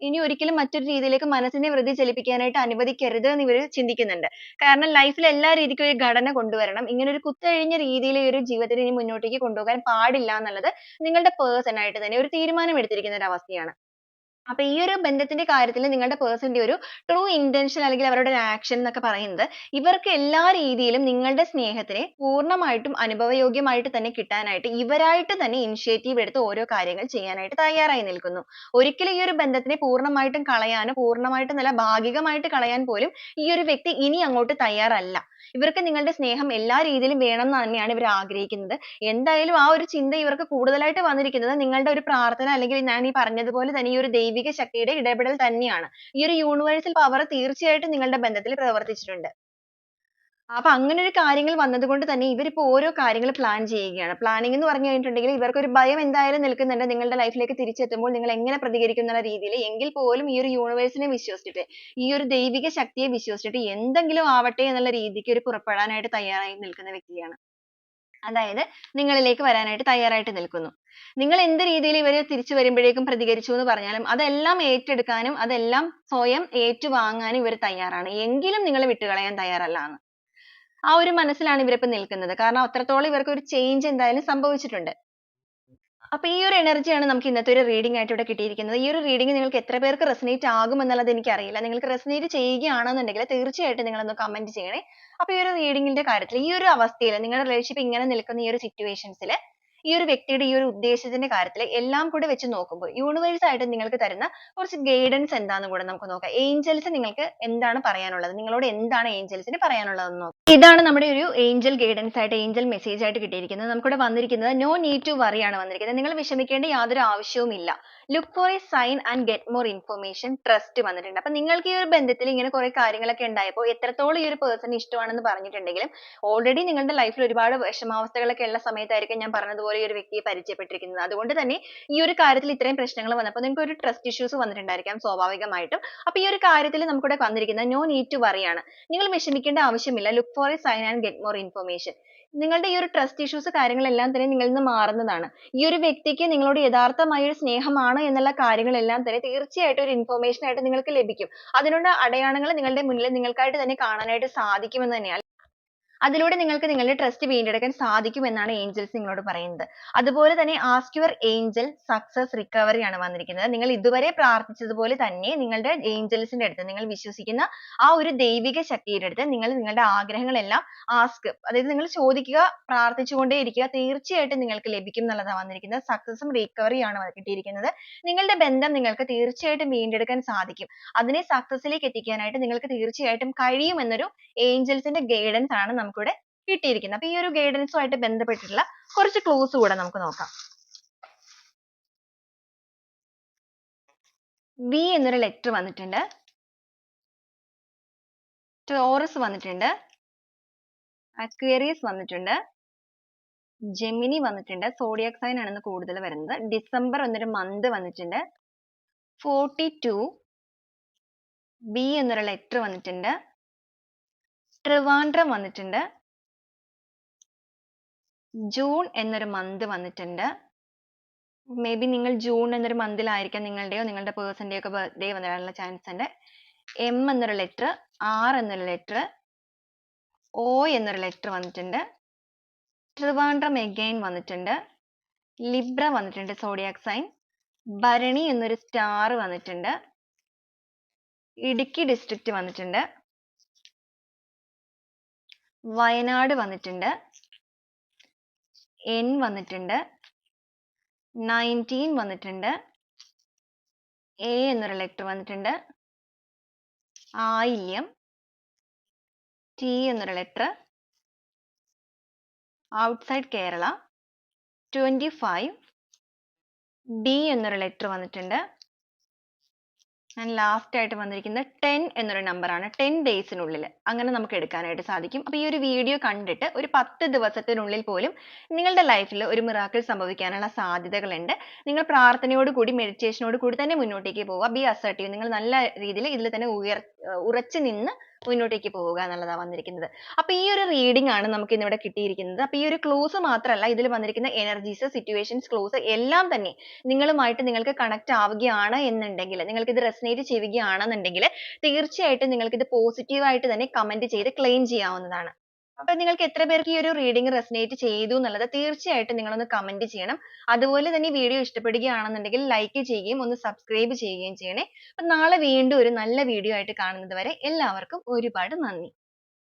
ഇനി ഒരിക്കലും മറ്റൊരു രീതിയിലേക്ക് മനസ്സിനെ വൃതി ചലിപ്പിക്കാനായിട്ട് അനുവദിക്കരുത് എന്ന് ഇവർ ചിന്തിക്കുന്നുണ്ട്. കാരണം life എല്ലാ രീതിക്കും ഒരു ഘടന കൊണ്ടുവരണം. ഇങ്ങനെ ഒരു കുത്തഴിഞ്ഞ രീതിയിൽ ഈ ഒരു ജീവിതത്തിനെ ഇനി മുന്നോട്ടേക്ക് കൊണ്ടുപോകാൻ പാടില്ല എന്നുള്ളത് നിങ്ങളുടെ person ആയിട്ട് തന്നെ ഒരു തീരുമാനം എടുത്തിരിക്കുന്ന ഒരു അവസ്ഥയാണ്. അപ്പൊ ഈ ഒരു ബന്ധത്തിന്റെ കാര്യത്തിൽ നിങ്ങളുടെ person ന്റെ ഒരു true intention അല്ലെങ്കിൽ അവരുടെ ഒരു action എന്നൊക്കെ പറയുന്നത് ഇവർക്ക് എല്ലാ രീതിയിലും നിങ്ങളുടെ സ്നേഹത്തിനെ പൂർണമായിട്ടും അനുഭവയോഗ്യമായിട്ട് തന്നെ കിട്ടാനായിട്ട് ഇവരായിട്ട് തന്നെ initiative എടുത്ത് ഓരോ കാര്യങ്ങൾ ചെയ്യാനായിട്ട് തയ്യാറായി നിൽക്കുന്നു. ഒരിക്കലും ഈ ഒരു ബന്ധത്തിനെ പൂർണമായിട്ടും കളയാനോ പൂർണമായിട്ടും നല്ല ഭാഗികമായിട്ട് കളയാൻ പോലും ഈ ഒരു വ്യക്തി ഇനി അങ്ങോട്ട് തയ്യാറല്ല. ഇവർക്ക് നിങ്ങളുടെ സ്നേഹം എല്ലാ രീതിയിലും വേണം എന്ന് തന്നെയാണ് ഇവർ ആഗ്രഹിക്കുന്നത്. എന്തായാലും ആ ഒരു ചിന്ത ഇവർക്ക് കൂടുതലായിട്ട് വന്നിരിക്കുന്നത് നിങ്ങളുടെ ഒരു പ്രാർത്ഥന അല്ലെങ്കിൽ ഞാൻ ഈ പറഞ്ഞതുപോലെ തന്നെ ഈ ഒരു ദൈവിക ശക്തിയുടെ ഇടപെടൽ തന്നെയാണ്. ഈ ഒരു universal power തീർച്ചയായിട്ടും നിങ്ങളുടെ ബന്ധത്തിൽ പ്രവർത്തിച്ചിട്ടുണ്ട്. അപ്പൊ അങ്ങനെ ഒരു കാര്യങ്ങൾ വന്നതുകൊണ്ട് തന്നെ ഇവർ ഇപ്പോൾ ഓരോ കാര്യങ്ങൾ plan ചെയ്യുകയാണ്. Planning എന്ന് പറഞ്ഞു കഴിഞ്ഞിട്ടുണ്ടെങ്കിൽ ഇവർക്ക് ഒരു ഭയം എന്തായാലും നിൽക്കുന്നുണ്ട്. നിങ്ങളുടെ life ലേക്ക് തിരിച്ചെത്തുമ്പോൾ നിങ്ങൾ എങ്ങനെ പ്രതികരിക്കും എന്നുള്ള രീതിയിൽ എങ്കിൽ പോലും ഈ ഒരു universe നെ വിശ്വസിച്ചിട്ട് ഈ ഒരു ദൈവിക ശക്തിയെ വിശ്വസിച്ചിട്ട് എന്തെങ്കിലും ആവട്ടെ എന്നുള്ള രീതിക്ക് ഒരു പുറപ്പെടാനായിട്ട് തയ്യാറായി നിൽക്കുന്ന വ്യക്തിയാണ്. അതായത് നിങ്ങളിലേക്ക് വരാനായിട്ട് തയ്യാറായിട്ട് നിൽക്കുന്നു. നിങ്ങൾ എന്ത് രീതിയിൽ ഇവരെ തിരിച്ചു വരുമ്പോഴേക്കും പ്രതികരിച്ചു എന്ന് പറഞ്ഞാലും അതെല്ലാം ഏറ്റെടുക്കാനും അതെല്ലാം സ്വയം ഏറ്റുവാങ്ങാനും ഇവർ തയ്യാറാണ്. എങ്കിലും നിങ്ങളെ വിട്ടുകളയാൻ തയ്യാറല്ല എന്ന്. ആ ഒരു മനസ്സിലാണ് ഇവരിപ്പോൾ നിൽക്കുന്നത്. കാരണം അത്രത്തോളം ഇവർക്ക് ഒരു change എന്തായാലും സംഭവിച്ചിട്ടുണ്ട്. അപ്പൊ ഈ ഒരു എനർജിയാണ് നമുക്ക് ഇന്നത്തെ ഒരു റീഡിംഗ് ആയിട്ട് ഇവിടെ കിട്ടിയിരിക്കുന്നത്. ഈ ഒരു റീഡിംഗ് നിങ്ങൾക്ക് എത്ര പേർക്ക് റെസനേറ്റ് ആകും എന്നുള്ളത് എനിക്കറിയില്ല. നിങ്ങൾക്ക് റെസനേറ്റ് ചെയ്യുകയാണെന്നുണ്ടെങ്കിൽ തീർച്ചയായിട്ടും നിങ്ങൾ ഒന്ന് കമന്റ് ചെയ്യണേ. അപ്പൊ ഈ ഒരു റീഡിംഗിന്റെ കാര്യത്തിൽ ഈ ഒരു അവസ്ഥയിൽ നിങ്ങളുടെ relationship ഇങ്ങനെ നിൽക്കുന്ന ഈ ഒരു situations സിറ്റുവേഷൻസിൽ ഈ ഒരു വ്യക്തിയുടെ ഈ ഒരു ഉദ്ദേശത്തിന്റെ കാര്യത്തിൽ എല്ലാം കൂടെ വെച്ച് നോക്കുമ്പോൾ യൂണിവേഴ്സ് ആയിട്ട് നിങ്ങൾക്ക് തരുന്ന കുറച്ച് ഗൈഡൻസ് എന്താണെന്ന് കൂടെ നമുക്ക് നോക്കാം. ഏഞ്ചൽസ് നിങ്ങൾക്ക് എന്താണ് പറയാനുള്ളത്? നിങ്ങളോട് എന്താണ് ഏഞ്ചൽസിന് പറയാനുള്ളതെന്ന് നോക്കാം. ഇതാണ് നമ്മുടെ ഒരു ഏഞ്ചൽ ഗൈഡൻസ് ആയിട്ട് ഏഞ്ചൽ മെസ്സേജ് ആയിട്ട് കിട്ടിയിരിക്കുന്നത്. നമുക്കിവിടെ വന്നിരിക്കുന്നത് നോ നീഡ് ടു worry ആണ് വന്നിരിക്കുന്നത്. നിങ്ങൾ വിഷമിക്കേണ്ട യാതൊരു ആവശ്യവും ഇല്ല. Look for a sign and get more information trust വന്നിട്ടുണ്ട്. അപ്പോൾ നിങ്ങൾക്ക് ഈ ഒരു ബന്ധത്തിൽ ഇങ്ങനെ കുറെ കാര്യങ്ങളൊക്കെ ഉണ്ടായപ്പോൾ എത്രത്തോളം ഈ ഒരു പേഴ്സൺ ഇഷ്ടമാണെന്ന് പറഞ്ഞിട്ടുണ്ടെങ്കിലും ഓൾറെഡി നിങ്ങളുടെ ലൈഫിൽ ഒരുപാട് വിഷമാവസ്ഥകളൊക്കെ ഉള്ള സമയത്തായിരിക്കും ഞാൻ പറഞ്ഞതുപോലെ ഈ ഒരു വ്യക്തിയെ പരിചയപ്പെട്ടിരിക്കുന്നത്. അതുകൊണ്ട് തന്നെ ഈ ഒരു കാര്യത്തിൽ ഇത്രയും പ്രശ്നങ്ങൾ വന്നപ്പോൾ നിങ്ങൾക്ക് ഒരു ട്രസ്റ്റ് ഇഷ്യൂസ് വന്നിട്ടുണ്ടായിരിക്കാം സ്വാഭാവികമായിട്ടും. അപ്പൊ ഈ ഒരു കാര്യത്തിൽ നമുക്കിവിടെ വന്നിരിക്കുന്നത് നോ നീഡ് ടു വറി ആണ്. നിങ്ങൾ വിഷമിക്കേണ്ട ആവശ്യമില്ല. Look for a sign and get more information നിങ്ങളുടെ ഈ ഒരു ട്രസ്റ്റ് ഇഷ്യൂസ് കാര്യങ്ങളെല്ലാം തന്നെ നിങ്ങളിൽ നിന്ന് മാറുന്നതാണ്. ഈ ഒരു വ്യക്തിക്ക് നിങ്ങളോട് യഥാർത്ഥമായ ഒരു സ്നേഹമാണ് എന്നുള്ള കാര്യങ്ങളെല്ലാം തന്നെ തീർച്ചയായിട്ടും ഒരു ഇൻഫർമേഷൻ ആയിട്ട് നിങ്ങൾക്ക് ലഭിക്കും. അതിനുള്ള അടയാളങ്ങൾ നിങ്ങളുടെ മുന്നിൽ നിങ്ങൾക്കായിട്ട് തന്നെ കാണാനായിട്ട് സാധിക്കുമെന്ന് തന്നെയാണ്. അതിലൂടെ നിങ്ങൾക്ക് നിങ്ങളുടെ ട്രസ്റ്റ് വീണ്ടെടുക്കാൻ സാധിക്കും എന്നാണ് ഏഞ്ചൽസ് നിങ്ങളോട് പറയുന്നത്. അതുപോലെ തന്നെ ask your angel success recovery ആണ് വന്നിരിക്കുന്നത്. നിങ്ങൾ ഇതുവരെ പ്രാർത്ഥിച്ചതുപോലെ തന്നെ നിങ്ങളുടെ ഏഞ്ചൽസിന്റെ അടുത്ത് നിങ്ങൾ വിശ്വസിക്കുന്ന ആ ഒരു ദൈവിക ശക്തിയുടെ അടുത്ത് നിങ്ങൾ നിങ്ങളുടെ ആഗ്രഹങ്ങളെല്ലാം ആസ്ക് അതായത് നിങ്ങൾ ചോദിക്കുക പ്രാർത്ഥിച്ചുകൊണ്ടേ ഇരിക്കുക തീർച്ചയായിട്ടും നിങ്ങൾക്ക് ലഭിക്കും എന്നുള്ളതാണ് വന്നിരിക്കുന്നത്. സക്സസും recovery ആണ് കിട്ടിയിരിക്കുന്നത്. നിങ്ങളുടെ ബന്ധം നിങ്ങൾക്ക് തീർച്ചയായിട്ടും വീണ്ടെടുക്കാൻ സാധിക്കും. അതിനെ സക്സസിലേക്ക് എത്തിക്കാനായിട്ട് നിങ്ങൾക്ക് തീർച്ചയായിട്ടും കഴിയും എന്നൊരു ഏഞ്ചൽസിന്റെ ഗൈഡൻസ് ആണ് നമുക്കിവിടെ കിട്ടിയിരിക്കുന്നത് അപ്പൊ ഈ ഒരു ഗൈഡൻസുമായിട്ട് ബന്ധപ്പെട്ടിട്ടുള്ള കുറച്ച് ക്ലൂസ് കൂടെ നമുക്ക് നോക്കാം. ബി എന്നൊരു ലെറ്റർ വന്നിട്ടുണ്ട്. ടോറസ് വന്നിട്ടുണ്ട്. അക്വേറിയസ് വന്നിട്ടുണ്ട്. ജെമിനി വന്നിട്ടുണ്ട്. സോഡിയാക് സൈൻ ആണ് കൂടുതൽ വരുന്നത്. ഡിസംബർ എന്നൊരു മന്ത് വന്നിട്ടുണ്ട്. ഫോർട്ടി ടു ബി എന്നൊരു ലെറ്റർ വന്നിട്ടുണ്ട്. ട്രിവാൻഡ്രം വന്നിട്ടുണ്ട്. ജൂൺ എന്നൊരു മന്ത് വന്നിട്ടുണ്ട്. മേ ബി നിങ്ങൾ ജൂൺ എന്നൊരു മന്തിലായിരിക്കാം നിങ്ങളുടെയോ നിങ്ങളുടെ പേഴ്സന്റെയോ ഒക്കെ ബർത്ത്ഡേ വരാനുള്ള ചാൻസ് ഉണ്ട്. എം എന്നൊരു ലെറ്റർ ആർ എന്നൊരു ലെറ്റർ ഒ എന്നൊരു ലെറ്റർ വന്നിട്ടുണ്ട്. ട്രിവാൻഡ്രം എഗെയിൻ വന്നിട്ടുണ്ട്. ലിബ്ര വന്നിട്ടുണ്ട് സോഡിയാക് സൈൻ ഭരണി എന്നൊരു സ്റ്റാർ വന്നിട്ടുണ്ട്. ഇടുക്കി ഡിസ്ട്രിക്റ്റ് വന്നിട്ടുണ്ട്. വയനാട് വന്നിട്ടുണ്ട്. എൻ വന്നിട്ടുണ്ട്. നയന്റീൻ വന്നിട്ടുണ്ട്. എ എന്നൊരു ലെറ്റർ വന്നിട്ടുണ്ട്. ആയില്യം. ടി എന്നൊരു letter outside Kerala twenty five D എന്നൊരു ലെറ്റർ വന്നിട്ടുണ്ട്. ആൻഡ് ലാസ്റ്റ് ആയിട്ട് വന്നിരിക്കുന്നത് ടെൻ എന്നൊരു നമ്പർ ആണ്. ടെൻ ഡേയ്സിനുള്ളിൽ അങ്ങനെ നമുക്ക് എടുക്കാനായിട്ട് സാധിക്കും. അപ്പോൾ ഈ ഒരു വീഡിയോ കണ്ടിട്ട് ഒരു പത്ത് ദിവസത്തിനുള്ളിൽ പോലും നിങ്ങളുടെ ലൈഫിൽ ഒരു മിറാക്കിൾ സംഭവിക്കാനുള്ള സാധ്യതകളുണ്ട്. നിങ്ങൾ പ്രാർത്ഥനയോട് കൂടി മെഡിറ്റേഷനോട് കൂടി തന്നെ മുന്നോട്ടേക്ക് പോവുക. ബി അസർട്ടീവ് നിങ്ങൾ നല്ല രീതിയിൽ ഇതിൽ തന്നെ ഉയർ ഉറച്ചു നിന്ന് മുന്നോട്ടേക്ക് പോവുക എന്നുള്ളതാണ് വന്നിരിക്കുന്നത്. അപ്പോൾ ഈ ഒരു റീഡിംഗ് ആണ് നമുക്ക് ഇന്നിവിടെ കിട്ടിയിരിക്കുന്നത്. അപ്പോൾ ഈ ഒരു ക്ലൂസ് മാത്രമല്ല ഇതിൽ വന്നിരിക്കുന്ന എനർജീസ് സിറ്റുവേഷൻസ് ക്ലൂസ് എല്ലാം തന്നെ നിങ്ങളുമായിട്ട് നിങ്ങൾക്ക് കണക്ട് ആവുകയാണ് എന്നുണ്ടെങ്കിൽ നിങ്ങൾക്ക് ഇത് റെസിനേറ്റ് ചെയ്യുകയാണെന്നുണ്ടെങ്കിൽ തീർച്ചയായിട്ടും നിങ്ങൾക്ക് ഇത് പോസിറ്റീവ് ആയിട്ട് തന്നെ കമന്റ് ചെയ്ത് ക്ലെയിം ചെയ്യാവുന്നതാണ്. അപ്പോൾ നിങ്ങൾക്ക് എത്ര പേർക്ക് ഈ ഒരു റീഡിംഗ് റെസനേറ്റ് ചെയ്തു എന്നുള്ളത് തീർച്ചയായിട്ടും നിങ്ങൾ ഒന്ന് കമന്റ് ചെയ്യണം. അതുപോലെ തന്നെ ഈ വീഡിയോ ഇഷ്ടപ്പെടുകയാണെന്നുണ്ടെങ്കിൽ ലൈക്ക് ചെയ്യുകയും ഒന്ന് സബ്സ്ക്രൈബ് ചെയ്യുകയും ചെയ്യണേ. അപ്പോൾ നാളെ വീണ്ടും ഒരു നല്ല വീഡിയോ ആയിട്ട് കാണുന്നത് വരെ എല്ലാവർക്കും ഒരുപാട് നന്ദി.